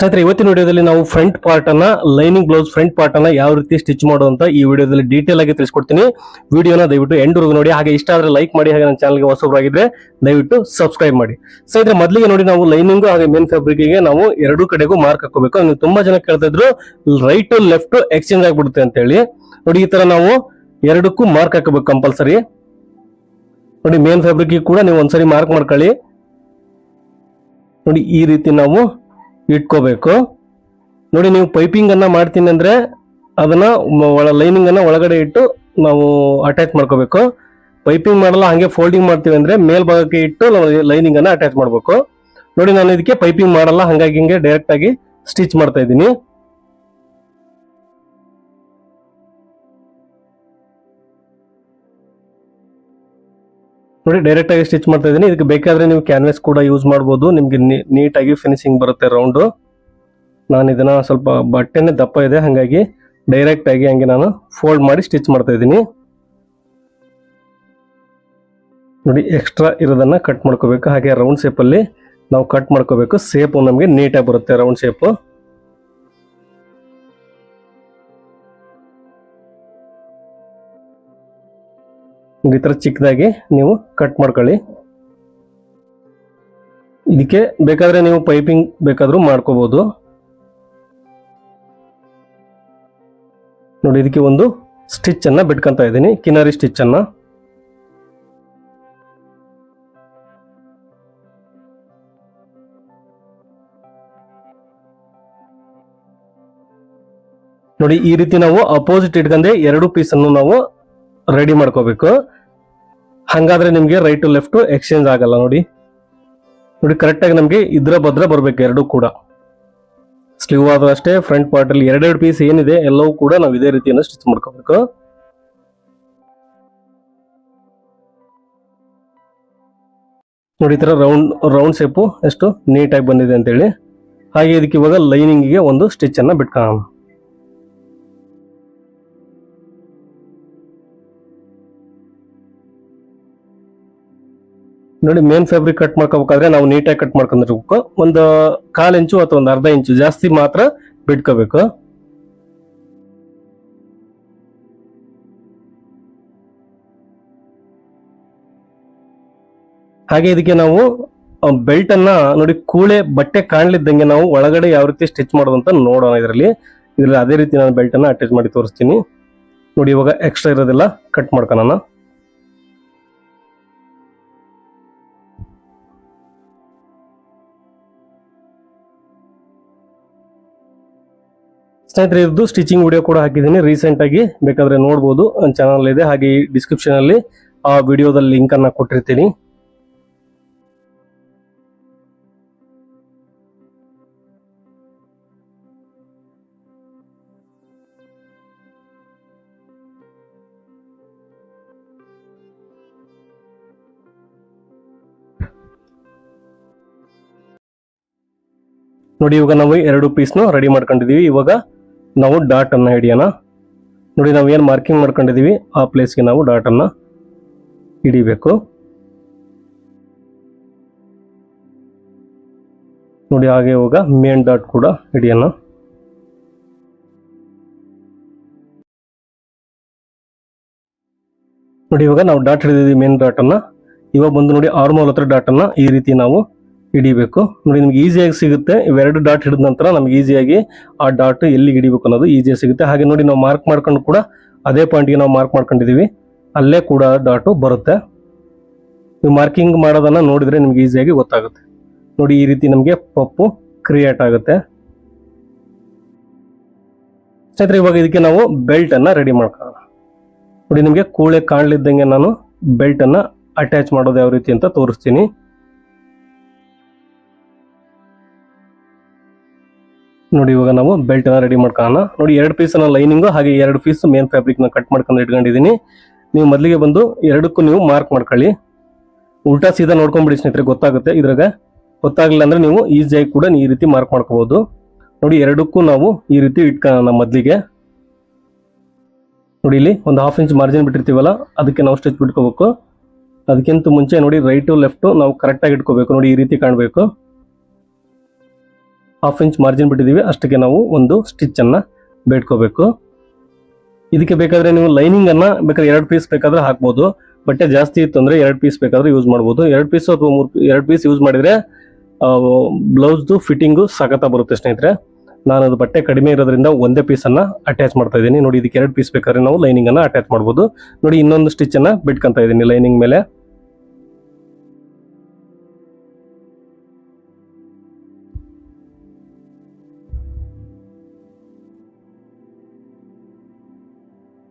ಸ್ನೇಹಿತರೆ, ಇವತ್ತಿನ ವಿಡಿಯೋದಲ್ಲಿ ನಾವು ಫ್ರಂಟ್ ಪಾರ್ಟ್ ಅನ್ನ ಲೈನಿಂಗ್ ಬ್ಲೌಸ್ ಫ್ರಂಟ್ ಪಾರ್ಟ್ ಅನ್ನ ಯಾವ ರೀತಿ ಸ್ಟಿಚ್ ಮಾಡುವಂತ ಈ ವಿಡಿಯೋದಲ್ಲಿ ಡೀಟೇಲ್ ಆಗಿ ತಿಳಿಸ್ಕೊಡ್ತೀನಿ. ವಿಡಿಯೋನ ದಯವಿಟ್ಟು ಎಂಡ್ ನೋಡಿ. ಹಾಗೆ ಇಷ್ಟ ಆದ್ರೆ ಲೈಕ್ ಮಾಡಿ, ಹಾಗೆ ನನ್ನ ಚಾನಲ್ಗೆ ಹೊಸಬರಾಗಿದ್ರೆ ದಯವಿಟ್ಟು ಸಬ್ಸ್ಕ್ರೈಬ್ ಮಾಡಿ. ಸ್ನೇಹಿತರೆ, ಮೊದಲಿಗೆ ನೋಡಿ ನಾವು ಲೈನಿಂಗ್ ಹಾಗೆ ಮೇನ್ ಫ್ಯಾಬ್ರಿಕ್ಗೆ ನಾವು ಎರಡೂ ಕಡೆಗೂ ಮಾರ್ಕ್ ಹಾಕೋಬೇಕು ನೀವು ತುಂಬಾ ಜನ ಕೇಳ್ತಾ ಇದ್ರು ರೈಟ್ ಲೆಫ್ಟ್ ಎಕ್ಸ್ಚೇಂಜ್ ಆಗಿಬಿಡುತ್ತೆ ಅಂತ ಹೇಳಿ. ನೋಡಿ, ಈ ತರ ನಾವು ಎರಡಕ್ಕೂ ಮಾರ್ಕ್ ಹಾಕಬೇಕು ಕಂಪಲ್ಸರಿ ನೋಡಿ ಮೇನ್ ಫ್ಯಾಬ್ರಿಕ್ ಕೂಡ ನೀವು ಒಂದ್ಸರಿ ಮಾರ್ಕ್ ಮಾಡ್ಕೊಳ್ಳಿ. ನೋಡಿ, ಈ ರೀತಿ ನಾವು ಇಟ್ಕೋಬೇಕು. ನೋಡಿ ನೀವು ಪೈಪಿಂಗ್ ಅನ್ನ ಮಾಡ್ತೀನಿ ಅಂದ್ರೆ ಅದನ್ನ ಒಳ ಲೈನಿಂಗ್ ಅನ್ನ ಒಳಗಡೆ ಇಟ್ಟು ನಾವು ಅಟ್ಯಾಚ್ ಮಾಡ್ಕೋಬೇಕು. ಪೈಪಿಂಗ್ ಮಾಡಲ್ಲ, ಹಾಗೆ ಫೋಲ್ಡಿಂಗ್ ಮಾಡ್ತೀವಿ ಅಂದ್ರೆ ಮೇಲ್ಭಾಗಕ್ಕೆ ಇಟ್ಟು ನಾವು ಲೈನಿಂಗ್ ಅನ್ನ ಅಟ್ಯಾಚ್ ಮಾಡ್ಬೇಕು. ನೋಡಿ ನಾನು ಇದಕ್ಕೆ ಪೈಪಿಂಗ್ ಮಾಡಲ್ಲ, ಹಾಗಾಗಿ ಹಿಂಗೆ ಡೈರೆಕ್ಟ್ ಆಗಿ ಸ್ಟಿಚ್ ಮಾಡ್ತಾ ಇದ್ದೀನಿ. ನೋಡಿ ಡೈರೆಕ್ಟ್ ಆಗಿ ಸ್ಟಿಚ್ ಮಾಡ್ತಾ ಇದ್ದೀನಿ. ಇದಕ್ಕೆ ಬೇಕಾದ್ರೆ ನೀವು ಕ್ಯಾನ್ವಾಸ್ ಕೂಡ ಯೂಸ್ ಮಾಡ್ಬೋದು. ನಿಮ್ಗೆ ನೀಟಾಗಿ ಫಿನಿಶಿಂಗ್ ಬರುತ್ತೆ ರೌಂಡು ನಾನು ಇದನ್ನ ಸ್ವಲ್ಪ ಬಟ್ಟೆನೇ ದಪ್ಪ ಇದೆ. ಹಾಗಾಗಿ ಡೈರೆಕ್ಟ್ ಆಗಿ ಹಂಗೆ ನಾನು ಫೋಲ್ಡ್ ಮಾಡಿ ಸ್ಟಿಚ್ ಮಾಡ್ತಾ ಇದ್ದೀನಿ. ನೋಡಿ ಎಕ್ಸ್ಟ್ರಾ ಇರೋದನ್ನ ಕಟ್ ಮಾಡ್ಕೋಬೇಕು. ಹಾಗೆ ರೌಂಡ್ ಶೇಪಲ್ಲಿ ನಾವು ಕಟ್ ಮಾಡ್ಕೋಬೇಕು. ಸೇಪು ನಮಗೆ ನೀಟಾಗಿ ಬರುತ್ತೆ ರೌಂಡ್ ಶೇಪು ಈ ಥರ ಚಿಕ್ಕದಾಗಿ ನೀವು ಕಟ್ ಮಾಡ್ಕೊಳ್ಳಿ. ಇದಕ್ಕೆ ಬೇಕಾದರೆ ನೀವು ಪೈಪಿಂಗ್ ಬೇಕಾದರೂ ಮಾಡ್ಕೋಬೋದು. ನೋಡಿ, ಇದಕ್ಕೆ ಒಂದು ಸ್ಟಿಚ್ಚನ್ನು ಬಿಟ್ಕೊತಾ ಇದ್ದೀನಿ, ಕಿನಾರಿ ಸ್ಟಿಚ್ಚನ್ನು ನೋಡಿ, ಈ ರೀತಿ ನಾವು ಅಪೋಸಿಟ್ ಇಟ್ಕೊಂಡೆ ಎರಡು ಪೀಸನ್ನು ನಾವು ರೆಡಿ ಮಾಡ್ಕೋಬೇಕು. ಹಂಗಾದ್ರೆ ನಿಮ್ಗೆ ರೈಟ್ ಟು ಲೆಫ್ಟ್ ಎಕ್ಸ್ಚೇಂಜ್ ಆಗಲ್ಲ ನೋಡಿ. ನೋಡಿ ಕರೆಕ್ಟ್ ಆಗಿ ನಮ್ಗೆ ಇದ್ರ ಭದ್ರ ಬರ್ಬೇಕು ಎರಡು ಕೂಡ. ಸ್ಲೀವ್ ಆದ್ರೂ ಅಷ್ಟೇ ಫ್ರಂಟ್ ಪಾರ್ಟ್ ಅಲ್ಲಿ ಎರಡೆರಡು ಪೀಸ್ ಏನಿದೆ, ಎಲ್ಲವೂ ಕೂಡ ನಾವು ಇದೇ ರೀತಿಯನ್ನು ಸ್ಟಿಚ್ ಮಾಡ್ಕೋಬೇಕು. ನೋಡಿ, ಈ ತರ ರೌಂಡ್ ರೌಂಡ್ ಶೇಪು ಎಷ್ಟು ನೀಟಾಗಿ ಬಂದಿದೆ ಅಂತೇಳಿ. ಹಾಗೆ ಇದಕ್ಕೆ ಇವಾಗ ಲೈನಿಂಗಿಗೆ ಒಂದು ಸ್ಟಿಚ್ ಅನ್ನ ಬಿಟ್ಕೊಳ್ಳೋಣ ನೋಡಿ ಮೇನ್ ಫ್ಯಾಬ್ರಿಕ್ ಕಟ್ ಮಾಡ್ಕೋಬೇಕಾದ್ರೆ ನಾವು ನೀಟಾಗಿ ಕಟ್ ಮಾಡ್ಕೊಂಡಿರ್ಬೇಕು. ಒಂದು ಕಾಲ್ ಇಂಚು ಅಥವಾ ಒಂದು ಅರ್ಧ ಇಂಚು ಜಾಸ್ತಿ ಮಾತ್ರ ಬಿಟ್ಕೋಬೇಕು. ಹಾಗೆ ಇದಕ್ಕೆ ನಾವು ಬೆಲ್ಟ್ ಅನ್ನ ನೋಡಿ, ಕೂಳೆ ಬಟ್ಟೆ ಕಾಣ್ಲಿದ್ದಂಗೆ ನಾವು ಒಳಗಡೆ ಯಾವ ರೀತಿ ಸ್ಟಿಚ್ ಮಾಡೋದು ಅಂತ ನೋಡೋಣ ಇದರಲ್ಲಿ. ಇದರಲ್ಲಿ ಅದೇ ರೀತಿ ನಾನು ಬೆಲ್ಟ್ ಅನ್ನ ಅಟ್ಯಾಚ್ ಮಾಡಿ ತೋರಿಸ್ತೀನಿ. ನೋಡಿ, ಇವಾಗ ಎಕ್ಸ್ಟ್ರಾ ಇರೋದೆಲ್ಲ ಕಟ್ ಮಾಡ್ಕೊಳ್ಳೋಣ. ಸ್ನೇಹಿತರೆ ಇದು ಸ್ಟಿಚಿಂಗ್ ವಿಡಿಯೋ ಕೂಡ ಹಾಕಿದ್ದೀನಿ. ರೀಸೆಂಟ್ ಆಗಿ ಬೇಕಾದ್ರೆ ನೋಡ್ಬೋದು. ಚಾನಲ್ ಇದೆ. ಹಾಗೆ ಡಿಸ್ಕ್ರಿಪ್ಷನ್ ಅಲ್ಲಿ ಆ ವಿಡಿಯೋದಲ್ಲಿ ಲಿಂಕ್ ಅನ್ನ ಕೊಟ್ಟಿರ್ತೀನಿ. ನೋಡಿ, ಇವಾಗ ನಾವು ಎರಡು ಪೀಸ್ನು ರೆಡಿ ಮಾಡ್ಕೊಂಡಿದೀವಿ. ಇವಾಗ ನಾವು ಡಾಟ್ ಅನ್ನ ಹಿಡಿಯೋಣ. ನೋಡಿ, ನಾವು ಏನು ಮಾರ್ಕಿಂಗ್ ಮಾಡ್ಕೊಂಡಿದೀವಿ, ಆ ಪ್ಲೇಸ್ಗೆ ನಾವು ಡಾಟನ್ನು ಹಿಡಿಬೇಕು. ನೋಡಿ, ಹಾಗೆ ಇವಾಗ ಮೇನ್ ಡಾಟ್ ಕೂಡ ಹಿಡಿಯೋಣ. ನೋಡಿ, ಇವಾಗ ನಾವು ಡಾಟ್ ಹಿಡಿದಿದ್ದೀವಿ ಮೇನ್ ಡಾಟ್ ಅನ್ನ. ಇವಾಗ ಬಂದು ನೋಡಿ ಆರ್ಮೋಲ್ ಹತ್ರ ಡಾಟನ್ನು ಈ ರೀತಿ ನಾವು ಹಿಡಿಬೇಕು. ನೋಡಿ, ನಿಮ್ಗೆ ಈಸಿಯಾಗಿ ಸಿಗುತ್ತೆ. ಇವೆರಡು ಡಾಟ್ ಹಿಡಿದ ನಂತರ ನಮ್ಗೆ ಈಸಿಯಾಗಿ ಆ ಡಾಟ್ ಎಲ್ಲಿ ಹಿಡಿಬೇಕು ಅನ್ನೋದು ಈಸಿಯಾಗಿ ಸಿಗುತ್ತೆ. ಹಾಗೆ ನೋಡಿ, ನಾವು ಮಾರ್ಕ್ ಮಾಡ್ಕೊಂಡು ಕೂಡ ಅದೇ ಪಾಯಿಂಟ್ಗೆ ನಾವು ಮಾರ್ಕ್ ಮಾಡ್ಕೊಂಡಿದ್ದೀವಿ ಅಲ್ಲೇ ಕೂಡ ಡಾಟು ಬರುತ್ತೆ. ನೀವು ಮಾರ್ಕಿಂಗ್ ಮಾಡೋದನ್ನು ನೋಡಿದರೆ ನಿಮ್ಗೆ ಈಸಿಯಾಗಿ ಗೊತ್ತಾಗುತ್ತೆ. ನೋಡಿ, ಈ ರೀತಿ ನಮಗೆ ಪಪ್ಪು ಕ್ರಿಯೇಟ್ ಆಗುತ್ತೆ. ಸ್ನೇಹಿತರೆ, ಇವಾಗ ಇದಕ್ಕೆ ನಾವು ಬೆಲ್ಟನ್ನು ರೆಡಿ ಮಾಡ್ಕೊಳ್ಳೋಣ. ನೋಡಿ, ನಿಮಗೆ ಕೂಳೆ ಕಾಣಲಿದ್ದಂಗೆ ನಾನು ಬೆಲ್ಟನ್ನು ಅಟ್ಯಾಚ್ ಮಾಡೋದು ಯಾವ ರೀತಿ ಅಂತ ತೋರಿಸ್ತೀನಿ. ನೋಡಿ, ಇವಾಗ ನಾವು ಬೆಲ್ಟ್ ರೆಡಿ ಮಾಡ್ಕೊಳ್ಳೋಣ. ನೋಡಿ, ಎರಡು ಪೀಸ್ ಲೈನಿಂಗು ಹಾಗೆ ಎರಡು ಪೀಸ್ ಮೇನ್ ಫ್ಯಾಬ್ರಿಕ್ನ ಕಟ್ ಮಾಡ್ಕೊಂಡು ಇಟ್ಕೊಂಡಿದ್ದೀನಿ. ನೀವು ಮೊದಲಿಗೆ ಬಂದು ಎರಡಕ್ಕೂ ನೀವು ಮಾರ್ಕ್ ಮಾಡ್ಕೊಳ್ಳಿ. ಉಲ್ಟಾ ಸೀದಾ ನೋಡ್ಕೊಂಡ್ಬಿಡಿ ಸ್ನೇಹಿತರೆ, ಗೊತ್ತಾಗುತ್ತೆ ಇದ್ರಾಗ. ಗೊತ್ತಾಗಲಿಲ್ಲ ಅಂದ್ರೆ ನೀವು ಈಸಿಯಾಗಿ ಕೂಡ ಈ ರೀತಿ ಮಾರ್ಕ್ ಮಾಡ್ಕೋಬಹುದು ನೋಡಿ, ಎರಡಕ್ಕೂ ನಾವು ಈ ರೀತಿ ಇಟ್ಕೊಳ್ಳೋಣ ಮೊದಲಿಗೆ. ನೋಡಿ, ಇಲ್ಲಿ ಒಂದು ಹಾಫ್ ಇಂಚ್ ಮಾರ್ಜಿನ್ ಬಿಟ್ಟಿರ್ತೀವಲ್ಲ, ಅದಕ್ಕೆ ನಾವು ಸ್ಟಿಚ್ ಬಿಟ್ಕೋಬೇಕು. ಅದಕ್ಕಿಂತ ಮುಂಚೆ ನೋಡಿ ರೈಟು ಲೆಫ್ಟು ನಾವು ಕರೆಕ್ಟಾಗಿ ಇಟ್ಕೋಬೇಕು. ನೋಡಿ, ಈ ರೀತಿ ಕಾಣಬೇಕು. ಹಾಫ್ ಇಂಚ್ ಮಾರ್ಜಿನ್ ಬಿಟ್ಟಿದ್ದೀವಿ. ಅಷ್ಟಕ್ಕೆ ನಾವು ಒಂದು ಸ್ಟಿಚ್ಚನ್ನು ಬೇಡ್ಕೋಬೇಕು. ಇದಕ್ಕೆ ಬೇಕಾದ್ರೆ ನೀವು ಲೈನಿಂಗ್ ಅನ್ನ ಬೇಕಾದ್ರೆ ಎರಡು ಪೀಸ್ ಬೇಕಾದ್ರೆ ಹಾಕ್ಬೋದು. ಬಟ್ಟೆ ಜಾಸ್ತಿ ಇತ್ತು ಅಂದ್ರೆ ಎರಡು ಪೀಸ್ ಬೇಕಾದ್ರೆ ಯೂಸ್ ಮಾಡ್ಬೋದು. ಎರಡು ಪೀಸ್ ಅಥವಾ ಮೂರು ಎರಡು ಪೀಸ್ ಯೂಸ್ ಮಾಡಿದ್ರೆ ಬ್ಲೌಸ್ದು ಫಿಟ್ಟಿಂಗು ಸಖತ ಬರುತ್ತೆ ಸ್ನೇಹಿತರೆ. ನಾನು ಅದು ಬಟ್ಟೆ ಕಡಿಮೆ ಇರೋದ್ರಿಂದ ಒಂದೇ ಪೀಸನ್ನು ಅಟ್ಯಾಚ್ ಮಾಡ್ತಾ ಇದ್ದೀನಿ. ನೋಡಿ, ಇದಕ್ಕೆ ಎರಡು ಪೀಸ್ ಬೇಕಾದ್ರೆ ನಾವು ಲೈನಿಂಗ್ ಅನ್ನ ಅಟ್ಯಾಚ್ ಮಾಡ್ಬೋದು. ನೋಡಿ, ಇನ್ನೊಂದು ಸ್ಟಿಚ್ ಅನ್ನ ಬಿಟ್ಕೊಂತ ಇದ್ದೀನಿ ಲೈನಿಂಗ್ ಮೇಲೆ.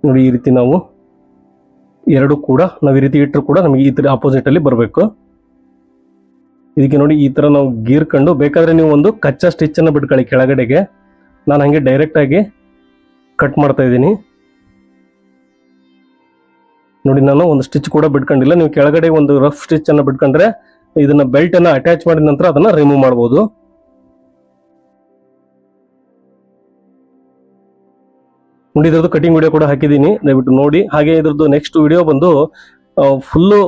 ನೋಡಿ ಈ ರೀತಿ ನಾವು ಎರಡು ಕೂಡ, ನಾವು ಈ ರೀತಿ ಇಟ್ಟರು ಕೂಡ ನಮಗೆ ಈ ಥರ ಆಪೋಸಿಟ್ ಅಲ್ಲಿ ಬರಬೇಕು. ಇದಕ್ಕೆ ನೋಡಿ ಈ ಥರ ನಾವು ಗೀರ್ಕೊಂಡು ಬೇಕಾದ್ರೆ ನೀವು ಒಂದು ಕಚ್ಚಾ ಸ್ಟಿಚ್ ಅನ್ನ ಬಿಟ್ಕೊಳ್ಳಿ ಕೆಳಗಡೆಗೆ. ನಾನು ಹಾಗೆ ಡೈರೆಕ್ಟ್ ಆಗಿ ಕಟ್ ಮಾಡ್ತಾ ಇದ್ದೀನಿ. ನೋಡಿ ನಾನು ಒಂದು ಸ್ಟಿಚ್ ಕೂಡ ಬಿಟ್ಕೊಂಡಿಲ್ಲ. ನೀವು ಕೆಳಗಡೆ ಒಂದು ರಫ್ ಸ್ಟಿಚ್ ಅನ್ನು ಬಿಟ್ಕೊಂಡ್ರೆ ಇದನ್ನ ಬೆಲ್ಟ್ ಅನ್ನ ಅಟ್ಯಾಚ್ ಮಾಡಿದ ನಂತರ ಅದನ್ನ ರಿಮೂವ್ ಮಾಡಬಹುದು ನೋಡಿ ಇದ್ರದ್ದು ಕಟಿಂಗ್ ವಿಡಿಯೋ ಕೂಡ ಹಾಕಿದ್ದೀನಿ. ದಯವಿಟ್ಟು ನೋಡಿ. ಹಾಗೆ ಇದ್ರದ್ದು ನೆಕ್ಸ್ಟ್ ವಿಡಿಯೋ ಬಂದು ಫುಲ್ಲು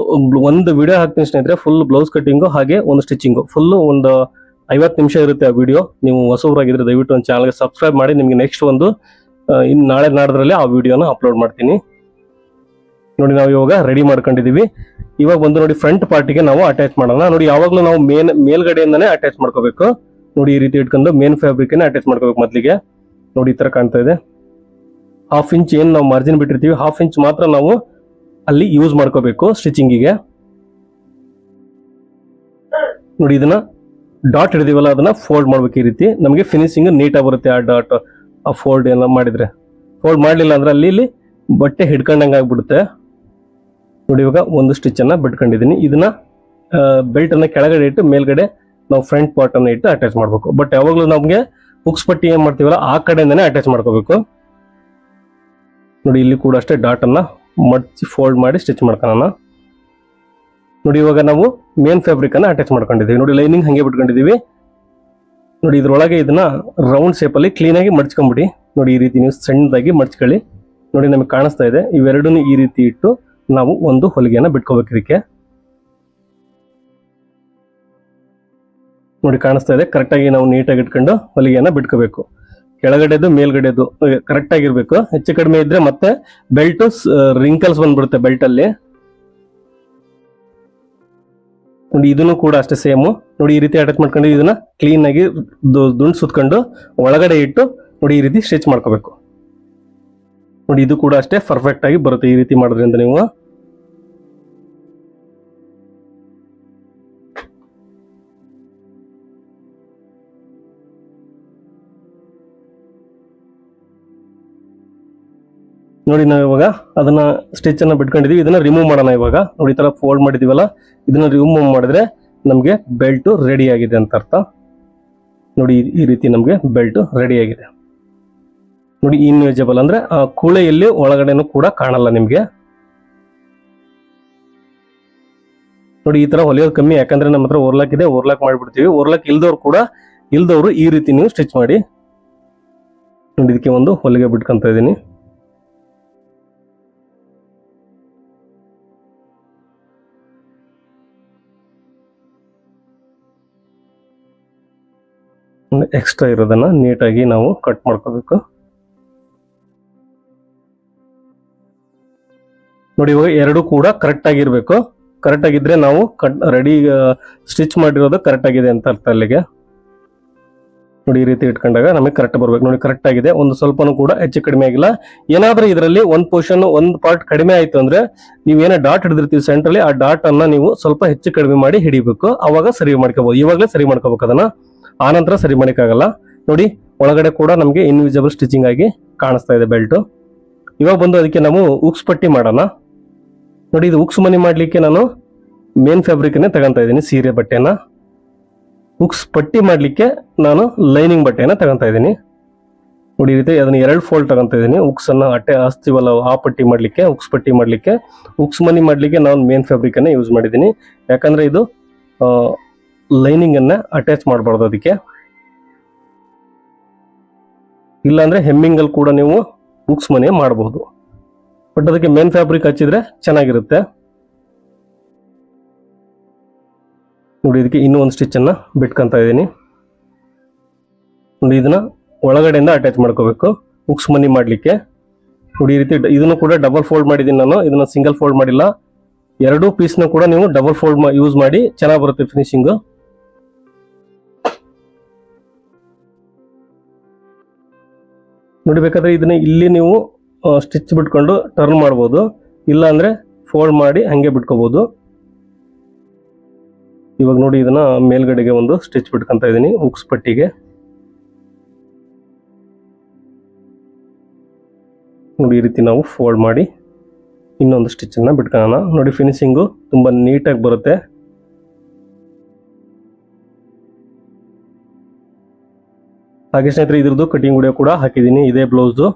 ಒಂದು ವಿಡಿಯೋ ಹಾಕ್ತೀನಿ ಸ್ನೇಹಿತರೆ. ಫುಲ್ ಬ್ಲೌಸ್ ಕಟಿಂಗು ಹಾಗೆ ಒಂದು ಸ್ಟಿಚಿಂಗು ಫುಲ್ಲು ಒಂದು ಐವತ್ತು ನಿಮಿಷ ಇರುತ್ತೆ ಆ ವಿಡಿಯೋ ನೀವು ಹೊಸವರಾಗಿದ್ರೆ ದಯವಿಟ್ಟು ಒಂದು ಚಾನಲ್ಗೆ ಸಬ್ಸ್ಕ್ರೈಬ್ ಮಾಡಿ. ನಿಮಗೆ ನೆಕ್ಸ್ಟ್ ಒಂದು ಇನ್ನು ನಾಳೆ ನಾಡದ್ರಲ್ಲಿ ಆ ವಿಡಿಯೋನ ಅಪ್ಲೋಡ್ ಮಾಡ್ತೀನಿ. ನೋಡಿ ನಾವು ಇವಾಗ ರೆಡಿ ಮಾಡ್ಕೊಂಡಿದ್ದೀವಿ ಇವಾಗ ಬಂದು ನೋಡಿ ಫ್ರಂಟ್ ಪಾರ್ಟಿಗೆ ನಾವು ಅಟ್ಯಾಚ್ ಮಾಡೋಣ. ನೋಡಿ ಯಾವಾಗಲೂ ನಾವು ಮೇನ್ ಮೇಲ್ಗಡೆಯಿಂದನೇ ಅಟ್ಯಾಚ್ ಮಾಡ್ಕೋಬೇಕು. ನೋಡಿ ಈ ರೀತಿ ಇಟ್ಕೊಂಡು ಮೇನ್ ಫ್ಯಾಬ್ರಿಕ್ನೇ ಅಟ್ಯಾಚ್ ಮಾಡ್ಕೋಬೇಕು ಮೊದಲಿಗೆ. ನೋಡಿ ಈ ಥರ ಕಾಣ್ತಾ ಇದೆ. ಹಾಫ್ ಇಂಚ್ ಏನು ನಾವು ಮಾರ್ಜಿನ್ ಬಿಟ್ಟಿರ್ತೀವಿ ಹಾಫ್ ಇಂಚ್ ಮಾತ್ರ ನಾವು ಅಲ್ಲಿ ಯೂಸ್ ಮಾಡ್ಕೋಬೇಕು ಸ್ಟಿಚಿಂಗಿಗೆ ನೋಡಿ ಇದನ್ನ ಡಾಟ್ ಹಿಡಿದೀವಲ್ಲ, ಅದನ್ನ ಫೋಲ್ಡ್ ಮಾಡ್ಬೇಕು ಈ ರೀತಿ. ನಮಗೆ ಫಿನಿಶಿಂಗ್ ನೀಟಾಗಿ ಬರುತ್ತೆ ಆ ಡಾಟ್ ಆ ಫೋಲ್ಡ್ ಎಲ್ಲ ಮಾಡಿದ್ರೆ. ಫೋಲ್ಡ್ ಮಾಡಲಿಲ್ಲ ಅಂದ್ರೆ ಅಲ್ಲಿ ಇಲ್ಲಿ ಬಟ್ಟೆ ಹಿಡ್ಕೊಂಡಂಗೆ ಆಗ್ಬಿಡುತ್ತೆ. ನೋಡಿ ಇವಾಗ ಒಂದು ಸ್ಟಿಚ್ ಅನ್ನ ಬಿಟ್ಕೊಂಡಿದ್ದೀನಿ ಇದನ್ನ ಬೆಲ್ಟ್ ಅನ್ನ ಕೆಳಗಡೆ ಇಟ್ಟು ಮೇಲ್ಗಡೆ ನಾವು ಫ್ರಂಟ್ ಪಾರ್ಟ್ ಅನ್ನ ಇಟ್ಟು ಅಟ್ಯಾಚ್ ಮಾಡ್ಬೇಕು. ಬಟ್ ಯಾವಾಗಲೂ ನಮಗೆ ಹುಕ್ಸ್ ಪಟ್ಟಿ ಏನ್ ಮಾಡ್ತೀವಲ್ಲ, ಆ ಕಡೆಯಿಂದನೇ ಅಟ್ಯಾಚ್ ಮಾಡ್ಕೋಬೇಕು. ನೋಡಿ, ಇಲ್ಲಿ ಕೂಡ ಅಷ್ಟೇ ಡಾಟ್ ಅನ್ನ ಮಡ್ಚಿ ಫೋಲ್ಡ್ ಮಾಡಿ ಸ್ಟಿಚ್ ಮಾಡ್ಕೊಳ್ಳೋಣ. ನೋಡಿ, ಇವಾಗ ನಾವು ಮೇನ್ ಫ್ಯಾಬ್ರಿಕನ್ನು ಅಟ್ಯಾಚ್ ಮಾಡ್ಕೊಂಡಿದ್ದೀವಿ. ನೋಡಿ ಲೈನಿಂಗ್ ಹಾಗೆ ಬಿಟ್ಕೊಂಡಿದ್ದೀವಿ. ನೋಡಿ, ಇದರೊಳಗೆ ಇದನ್ನ ರೌಂಡ್ ಶೇಪಲ್ಲಿ ಕ್ಲೀನಾಗಿ ಮಡ್ಚ್ಕೊಂಬಿಡಿ. ನೋಡಿ, ಈ ರೀತಿ ನೀವು ಸಣ್ಣದಾಗಿ ಮಡ್ಚ್ಕೊಳ್ಳಿ. ನೋಡಿ, ನಮಗೆ ಕಾಣಿಸ್ತಾ ಇದೆ. ಇವೆರಡನ್ನು ಈ ರೀತಿ ಇಟ್ಟು ನಾವು ಒಂದು ಹೊಲಿಗೆಯನ್ನ ಬಿಟ್ಕೋಬೇಕು ಇದಕ್ಕೆ. ನೋಡಿ, ಕಾಣಿಸ್ತಾ ಇದೆ. ಕರೆಕ್ಟಾಗಿ ನಾವು ನೀಟಾಗಿ ಇಟ್ಕೊಂಡು ಹೊಲಿಗೆಯನ್ನ ಬಿಟ್ಕೋಬೇಕು. ಕೆಳಗಡೆದು, ಮೇಲ್ಗಡೆದು ಕರೆಕ್ಟ್ ಆಗಿರ್ಬೇಕು. ಹೆಚ್ಚು ಕಡಿಮೆ ಇದ್ರೆ ಮತ್ತೆ ಬೆಲ್ಟ್ ರಿಂಕಲ್ಸ್ ಬಂದ್ಬಿಡುತ್ತೆ ಬೆಲ್ಟ್ ಅಲ್ಲಿ. ನೋಡಿ, ಇದನ್ನು ಕೂಡ ಅಷ್ಟೇ ಸೇಮ್ ನೋಡಿ, ಈ ರೀತಿ ಅಟ್ಯಾಚ್ ಮಾಡ್ಕೊಂಡು ಇದನ್ನ ಕ್ಲೀನ್ ಆಗಿ ದುಂಡು ಸುತ್ಕೊಂಡು ಒಳಗಡೆ ಇಟ್ಟು, ನೋಡಿ, ಈ ರೀತಿ ಸ್ಟಿಚ್ ಮಾಡ್ಕೋಬೇಕು. ನೋಡಿ, ಇದು ಕೂಡ ಅಷ್ಟೇ ಪರ್ಫೆಕ್ಟ್ ಆಗಿ ಬರುತ್ತೆ ಈ ರೀತಿ ಮಾಡೋದ್ರಿಂದ ನೀವು. ನೋಡಿ ನಾವು ಇವಾಗ ಅದನ್ನ ಸ್ಟಿಚ್ ಅನ್ನ ಬಿಟ್ಕೊಂಡಿದೀವಿ. ಇದನ್ನ ರಿಮೂವ್ ಮಾಡೋಣ ಇವಾಗ. ನೋಡಿ ಈ ತರ ಫೋಲ್ಡ್ ಮಾಡಿದೀವಲ್ಲ, ಇದನ್ನ ರಿಮೂವ್ ಮಾಡಿದ್ರೆ ನಮಗೆ ಬೆಲ್ಟ್ ರೆಡಿ ಆಗಿದೆ ಅಂತ ಅರ್ಥ. ನೋಡಿ ಈ- ರೀತಿ ನಮಗೆ ಬೆಲ್ಟ್ ರೆಡಿ ಆಗಿದೆ. ನೋಡಿ ಇನ್ಯೂಜಬಲ್ ಅಂದ್ರೆ ಆ ಕೂಳೆಯಲ್ಲಿ ಒಳಗಡೆನೂ ಕೂಡ ಕಾಣಲ್ಲ ನಿಮ್ಗೆ. ನೋಡಿ ಈ ತರ ಹೊಲಿಯೋದು ಕಮ್ಮಿ, ಯಾಕಂದ್ರೆ ನಮ್ಮ ಹತ್ರ ಓರ್ಲಾಕ್ ಇದೆ ಓರ್ಲಾಕ್ ಮಾಡಿಬಿಡ್ತೀವಿ. ಓರ್ಲಾಕ್ ಇಲ್ದವ್ರು ಕೂಡ, ಇಲ್ದವ್ರು ಈ ರೀತಿ ನೀವು ಸ್ಟಿಚ್ ಮಾಡಿ. ನೋಡಿ, ಇದಕ್ಕೆ ಒಂದು ಹೊಲಿಗೆ ಬಿಟ್ಕೊಂತ ಇದೀನಿ ಎಕ್ಸ್ಟ್ರಾ ಇರೋದನ್ನ ನೀಟಾಗಿ ನಾವು ಕಟ್ ಮಾಡ್ಕೋಬೇಕು. ನೋಡಿ ಇವಾಗ ಎರಡು ಕೂಡ ಕರೆಕ್ಟ್ ಆಗಿರ್ಬೇಕು. ಕರೆಕ್ಟ್ ಆಗಿದ್ರೆ ನಾವು ಕಟ್ ರೆಡಿ ಸ್ಟಿಚ್ ಮಾಡಿರೋದು ಕರೆಕ್ಟ್ ಆಗಿದೆ ಅಂತ ಅರ್ಥ ಅಲ್ಲಿಗೆ. ನೋಡಿ ಈ ರೀತಿ ಇಟ್ಕೊಂಡಾಗ ನಮಗೆ ಕರೆಕ್ಟ್ ಬರ್ಬೇಕು. ನೋಡಿ ಕರೆಕ್ಟ್ ಆಗಿದೆ. ಒಂದು ಸ್ವಲ್ಪನೂ ಕೂಡ ಹೆಚ್ಚು ಕಡಿಮೆ ಆಗಿಲ್ಲ. ಏನಾದ್ರೂ ಇದರಲ್ಲಿ ಒಂದು ಪೋರ್ಷನ್ ಒಂದು ಪಾರ್ಟ್ ಕಡಿಮೆ ಆಯ್ತು ಅಂದ್ರೆ ನೀವು ಏನೋ ಡಾಟ್ ಹಿಡಿದಿರ್ತೀವಿ ಸೆಂಟ್ರಲ್ಲಿ ಆ ಡಾಟ್ ಅನ್ನ ನೀವು ಸ್ವಲ್ಪ ಹೆಚ್ಚು ಕಡಿಮೆ ಮಾಡಿ ಹಿಡಿಬೇಕು. ಅವಾಗ ಸರಿ ಮಾಡ್ಕೋಬಹುದು ಇವಾಗಲೇ ಸರಿ ಮಾಡ್ಕೋಬೇಕು ಅದನ್ನ. ಆನಂತರ ಸರಿ ಮಾಡೋಕ್ಕಾಗಲ್ಲ ನೋಡಿ, ಒಳಗಡೆ ಕೂಡ ನಮಗೆ ಇನ್ವಿಸಿಬಲ್ ಸ್ಟಿಚಿಂಗ್ ಆಗಿ ಕಾಣಿಸ್ತಾ ಇದೆ ಬೆಲ್ಟು. ಇವಾಗ ಬಂದು ಅದಕ್ಕೆ ನಾವು ಉಕ್ಸ್ ಪಟ್ಟಿ ಮಾಡೋಣ. ನೋಡಿ, ಇದು ಉಕ್ಸ್ ಮನಿ ಮಾಡಲಿಕ್ಕೆ ನಾನು ಮೇನ್ ಫ್ಯಾಬ್ರಿಕ್ನೇ ತಗೊಂತಾ ಇದ್ದೀನಿ, ಸೀರೆ ಬಟ್ಟೆನ. ಉಕ್ಸ್ ಪಟ್ಟಿ ಮಾಡಲಿಕ್ಕೆ ನಾನು ಲೈನಿಂಗ್ ಬಟ್ಟೆನ ತಗೊತಾ ಇದ್ದೀನಿ. ನೋಡಿ ರೀತಿ ಅದನ್ನು ಎರಡು ಫೋಲ್ಡ್ ತಗೊತಾ ಇದ್ದೀನಿ. ಉಕ್ಸನ್ನು ಅಟ್ಟೆ ಆಸ್ತಿವಲ್ಲ ಆ ಪಟ್ಟಿ ಮಾಡಲಿಕ್ಕೆ, ಉಕ್ಸ್ ಪಟ್ಟಿ ಮಾಡಲಿಕ್ಕೆ. ಉಕ್ಸ್ ಮನಿ ಮಾಡಲಿಕ್ಕೆ ನಾನು ಮೇನ್ ಫ್ಯಾಬ್ರಿಕನ್ನೇ ಯೂಸ್ ಮಾಡಿದ್ದೀನಿ. ಯಾಕಂದರೆ ಇದು ಲೈನಿಂಗ್ ಅನ್ನ ಅಟ್ಯಾಚ್ ಮಾಡಬಾರ್ದು ಅದಕ್ಕೆ. ಇಲ್ಲಾಂದ್ರೆ ಹೆಮ್ಮಿಂಗ್ ಅಲ್ಲಿ ಕೂಡ ನೀವು ಉಕ್ಸ್ ಮನೆ ಮಾಡಬಹುದು ಬಟ್ ಅದಕ್ಕೆ ಮೇನ್ ಫ್ಯಾಬ್ರಿಕ್ ಹಚ್ಚಿದ್ರೆ ಚೆನ್ನಾಗಿರುತ್ತೆ. ನೋಡಿ, ಇದಕ್ಕೆ ಇನ್ನೂ ಒಂದು ಸ್ಟಿಚ್ ಅನ್ನ ಬಿಟ್ಕೊಂತ ಇದ್ದೀನಿ. ನೋಡಿ, ಇದನ್ನ ಒಳಗಡೆಯಿಂದ ಅಟ್ಯಾಚ್ ಮಾಡ್ಕೋಬೇಕು. ಉಕ್ಸ್ ಮನಿ ಮಾಡಲಿಕ್ಕೆ. ನೋಡಿ, ಈ ರೀತಿ ಇದನ್ನು ಕೂಡ ಡಬಲ್ ಫೋಲ್ಡ್ ಮಾಡಿದ್ದೀನಿ ನಾನು. ಇದನ್ನ ಸಿಂಗಲ್ ಫೋಲ್ಡ್ ಮಾಡಿಲ್ಲ. ಎರಡೂ ಪೀಸ್ನ ಕೂಡ ನೀವು ಡಬಲ್ ಫೋಲ್ಡ್ ಯೂಸ್ ಮಾಡಿ ಚೆನ್ನಾಗಿ ಬರುತ್ತೆ ಫಿನಿಶಿಂಗ್ ನೋಡಿ, ಬೇಕಾದರೆ ಇದನ್ನ ಇಲ್ಲಿ ನೀವು ಸ್ಟಿಚ್ ಬಿಟ್ಕೊಂಡು ಟರ್ನ್ ಮಾಡ್ಬೋದು. ಇಲ್ಲ ಅಂದರೆ ಫೋಲ್ಡ್ ಮಾಡಿ ಹಂಗೆ ಬಿಟ್ಕೋಬೋದು. ಇವಾಗ ನೋಡಿ, ಇದನ್ನ ಮೇಲ್ಗಡೆಗೆ ಒಂದು ಸ್ಟಿಚ್ ಬಿಟ್ಕೊಂತ ಇದ್ದೀನಿ ಉಕ್ಸ್ ಪಟ್ಟಿಗೆ. ನೋಡಿ, ಈ ರೀತಿ ನಾವು ಫೋಲ್ಡ್ ಮಾಡಿ ಇನ್ನೊಂದು ಸ್ಟಿಚ್ ಅನ್ನ ಬಿಟ್ಕೊಳ್ಳೋಣ. ನೋಡಿ ಫಿನಿಶಿಂಗು ತುಂಬಾ ನೀಟಾಗಿ ಬರುತ್ತೆ. ಹಾಗೆ ಸ್ನೇಹಿತರೆ, ಇದ್ರದ್ದು ಕಟಿಂಗ್ ವಿಡಿಯೋ ಕೂಡ ಹಾಕಿದ್ದೀನಿ. ಇದೇ ಬ್ಲೌಸ್ದು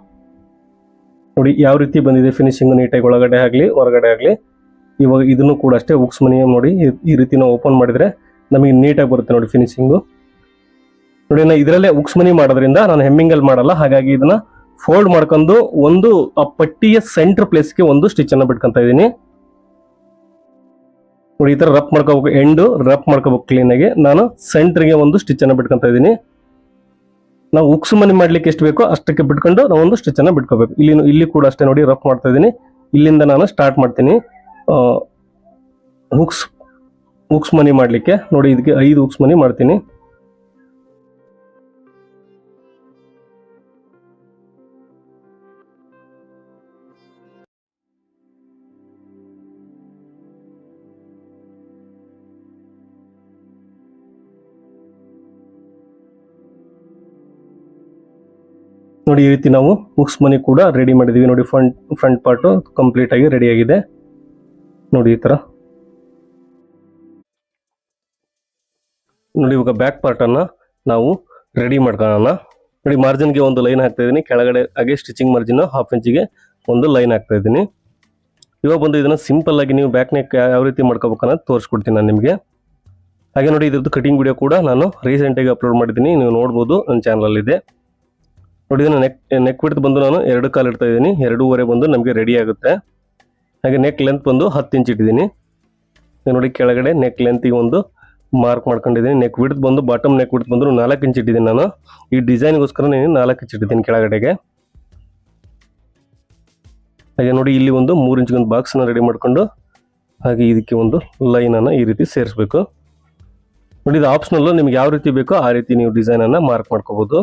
ನೋಡಿ, ಯಾವ ರೀತಿ ಬಂದಿದೆ ಫಿನಿಶಿಂಗ್ ನೀಟಾಗಿ ಒಳಗಡೆ ಆಗಲಿ, ಹೊರಗಡೆ ಆಗಲಿ. ಇವಾಗ ಇದನ್ನು ಕೂಡ ಅಷ್ಟೇ ಉಕ್ಸ್ ಮನಿ ನೋಡಿ, ಈ- ರೀತಿ ನಾವು ಓಪನ್ ಮಾಡಿದರೆ ನಮಗೆ ನೀಟಾಗಿ ಬರುತ್ತೆ ನೋಡಿ ಫಿನಿಶಿಂಗು ನೋಡಿ ನಾನು ಇದರಲ್ಲೇ ಉಕ್ಸ್ ಮನಿ ಮಾಡೋದ್ರಿಂದ ನಾನು ಹೆಮ್ಮಿಂಗಲ್ಲಿ ಮಾಡಲ್ಲ. ಹಾಗಾಗಿ ಇದನ್ನ ಫೋಲ್ಡ್ ಮಾಡ್ಕೊಂಡು ಒಂದು, ಆ ಪಟ್ಟಿಯ ಸೆಂಟರ್ ಪ್ಲೇಸ್ಗೆ ಒಂದು ಸ್ಟಿಚನ್ನು ಬಿಟ್ಕೊಂತ ಇದೀನಿ ನೋಡಿ, ಈ ಥರ ರಫ್ ಮಾಡ್ಕೋಬೇಕು ಎಂಡು ರಫ್ ಮಾಡ್ಕೋಬೇಕು ಕ್ಲೀನಾಗಿ ನಾನು ಸೆಂಟ್ರಿಗೆ ಒಂದು ಸ್ಟಿಚನ್ನು ಅನ್ನ ಇದ್ದೀನಿ. ನಾವು ಉಕ್ಸು ಮನಿ ಮಾಡ್ಲಿಕ್ಕೆ ಎಷ್ಟು ಬೇಕೋ ಅಷ್ಟಕ್ಕೆ ಬಿಟ್ಕೊಂಡು ನಾವು ಒಂದು ಸ್ಟಿಚ್ ಅನ್ನ ಬಿಟ್ಕೋಬೇಕು. ಇಲ್ಲಿ ಇಲ್ಲಿ ಕೂಡ ಅಷ್ಟೇ ನೋಡಿ ರಫ್ ಮಾಡ್ತಾ ಇದ್ದೀನಿ. ಇಲ್ಲಿಂದ ನಾನು ಸ್ಟಾರ್ಟ್ ಮಾಡ್ತೀನಿ. ಹುಕ್ಸ್ ಹುಕ್ಸ್ ಮನಿ ಮಾಡ್ಲಿಕ್ಕೆ ನೋಡಿ, ಇದಕ್ಕೆ ಐದು ಹುಕ್ಸ್ ಮನಿ ಮಾಡ್ತೀನಿ. ನೋಡಿ ಈ ರೀತಿ ನಾವು ಹುಕ್ಸ್ ಮನಿ ಕೂಡ ರೆಡಿ ಮಾಡಿದೀವಿ. ನೋಡಿ ಫ್ರಂಟ್ ಫ್ರಂಟ್ ಪಾರ್ಟ್ ಕಂಪ್ಲೀಟ್ ಆಗಿ ರೆಡಿ ಆಗಿದೆ. ನೋಡಿ ಈ ಥರ ನೋಡಿ ಇವಾಗ ಬ್ಯಾಕ್ ಪಾರ್ಟನ್ನು ನಾವು ರೆಡಿ ಮಾಡ್ಕೊಳ್ಳೋಣ. ನೋಡಿ ಮಾರ್ಜಿನ್ಗೆ ಒಂದು ಲೈನ್ ಹಾಕ್ತಾ ಇದ್ದೀನಿ. ಕೆಳಗಡೆ ಹಾಗೆ ಸ್ಟಿಚಿಂಗ್ ಮಾರ್ಜಿನ್ ಹಾಫ್ ಇಂಚಿಗೆ ಒಂದು ಲೈನ್ ಹಾಕ್ತಾ ಇದ್ದೀನಿ. ಇವಾಗ ಬಂದು ಇದನ್ನ ಸಿಂಪಲ್ ಆಗಿ ನೀವು ಬ್ಯಾಕ್ ನೆಕ್ ಯಾವ ರೀತಿ ಮಾಡ್ಕೋಬೇಕು ಅನ್ನೋದು ತೋರಿಸ್ಕೊಡ್ತೀನಿ ನಾನು ನಿಮಗೆ. ಹಾಗೆ ನೋಡಿ ಇದ್ರದ್ದು ಕಟಿಂಗ್ ವಿಡಿಯೋ ಕೂಡ ನಾನು ರೀಸೆಂಟಾಗಿ ಅಪ್ಲೋಡ್ ಮಾಡಿದ್ದೀನಿ. ನೀವು ನೋಡ್ಬೋದು ನನ್ನ ಚಾನಲಲ್ಲಿದೆ ನೋಡಿ ನೆಕ್ ನೆಕ್ ಬಿಡ್ತು ಬಂದು ನಾನು ಎರಡು ಕಾಲು ಇಡ್ತಾ ಇದ್ದೀನಿ. ಎರಡೂವರೆ ಬಂದು ನಮಗೆ ರೆಡಿ ಆಗುತ್ತೆ. ಹಾಗೆ ನೆಕ್ ಲೆಂತ್ ಬಂದು ಹತ್ತು ಇಂಚ್ ಇಟ್ಟಿದ್ದೀನಿ. ನೋಡಿ ಕೆಳಗಡೆ ನೆಕ್ ಲೆಂತಿಗೆ ಒಂದು ಮಾರ್ಕ್ ಮಾಡ್ಕೊಂಡಿದ್ದೀನಿ. ನೆಕ್ ಬಿಡ್ತು ಬಂದು ಬಾಟಮ್ ನೆಕ್ ಬಿಡ್ತು ಬಂದು ನಾಲ್ಕು ಇಂಚ್ ಇಟ್ಟಿದ್ದೀನಿ ನಾನು. ಈ ಡಿಸೈನ್ಗೋಸ್ಕರ ನಾನು ನಾಲ್ಕು ಇಂಚ್ ಇಟ್ಟಿದ್ದೀನಿ ಕೆಳಗಡೆಗೆ. ಹಾಗೆ ನೋಡಿ ಇಲ್ಲಿ ಒಂದು ಮೂರು ಇಂಚಿಗೆ ಒಂದು ಬಾಕ್ಸ್ನ ರೆಡಿ ಮಾಡಿಕೊಂಡು, ಹಾಗೆ ಇದಕ್ಕೆ ಒಂದು ಲೈನನ್ನು ಈ ರೀತಿ ಸೇರಿಸ್ಬೇಕು. ನೋಡಿ ಇದು ಆಪ್ಷನಲ್ಲು ನಿಮ್ಗೆ ಯಾವ ರೀತಿ ಬೇಕೋ ಆ ರೀತಿ ನೀವು ಡಿಸೈನನ್ನು ಮಾರ್ಕ್ ಮಾಡ್ಕೋಬೋದು.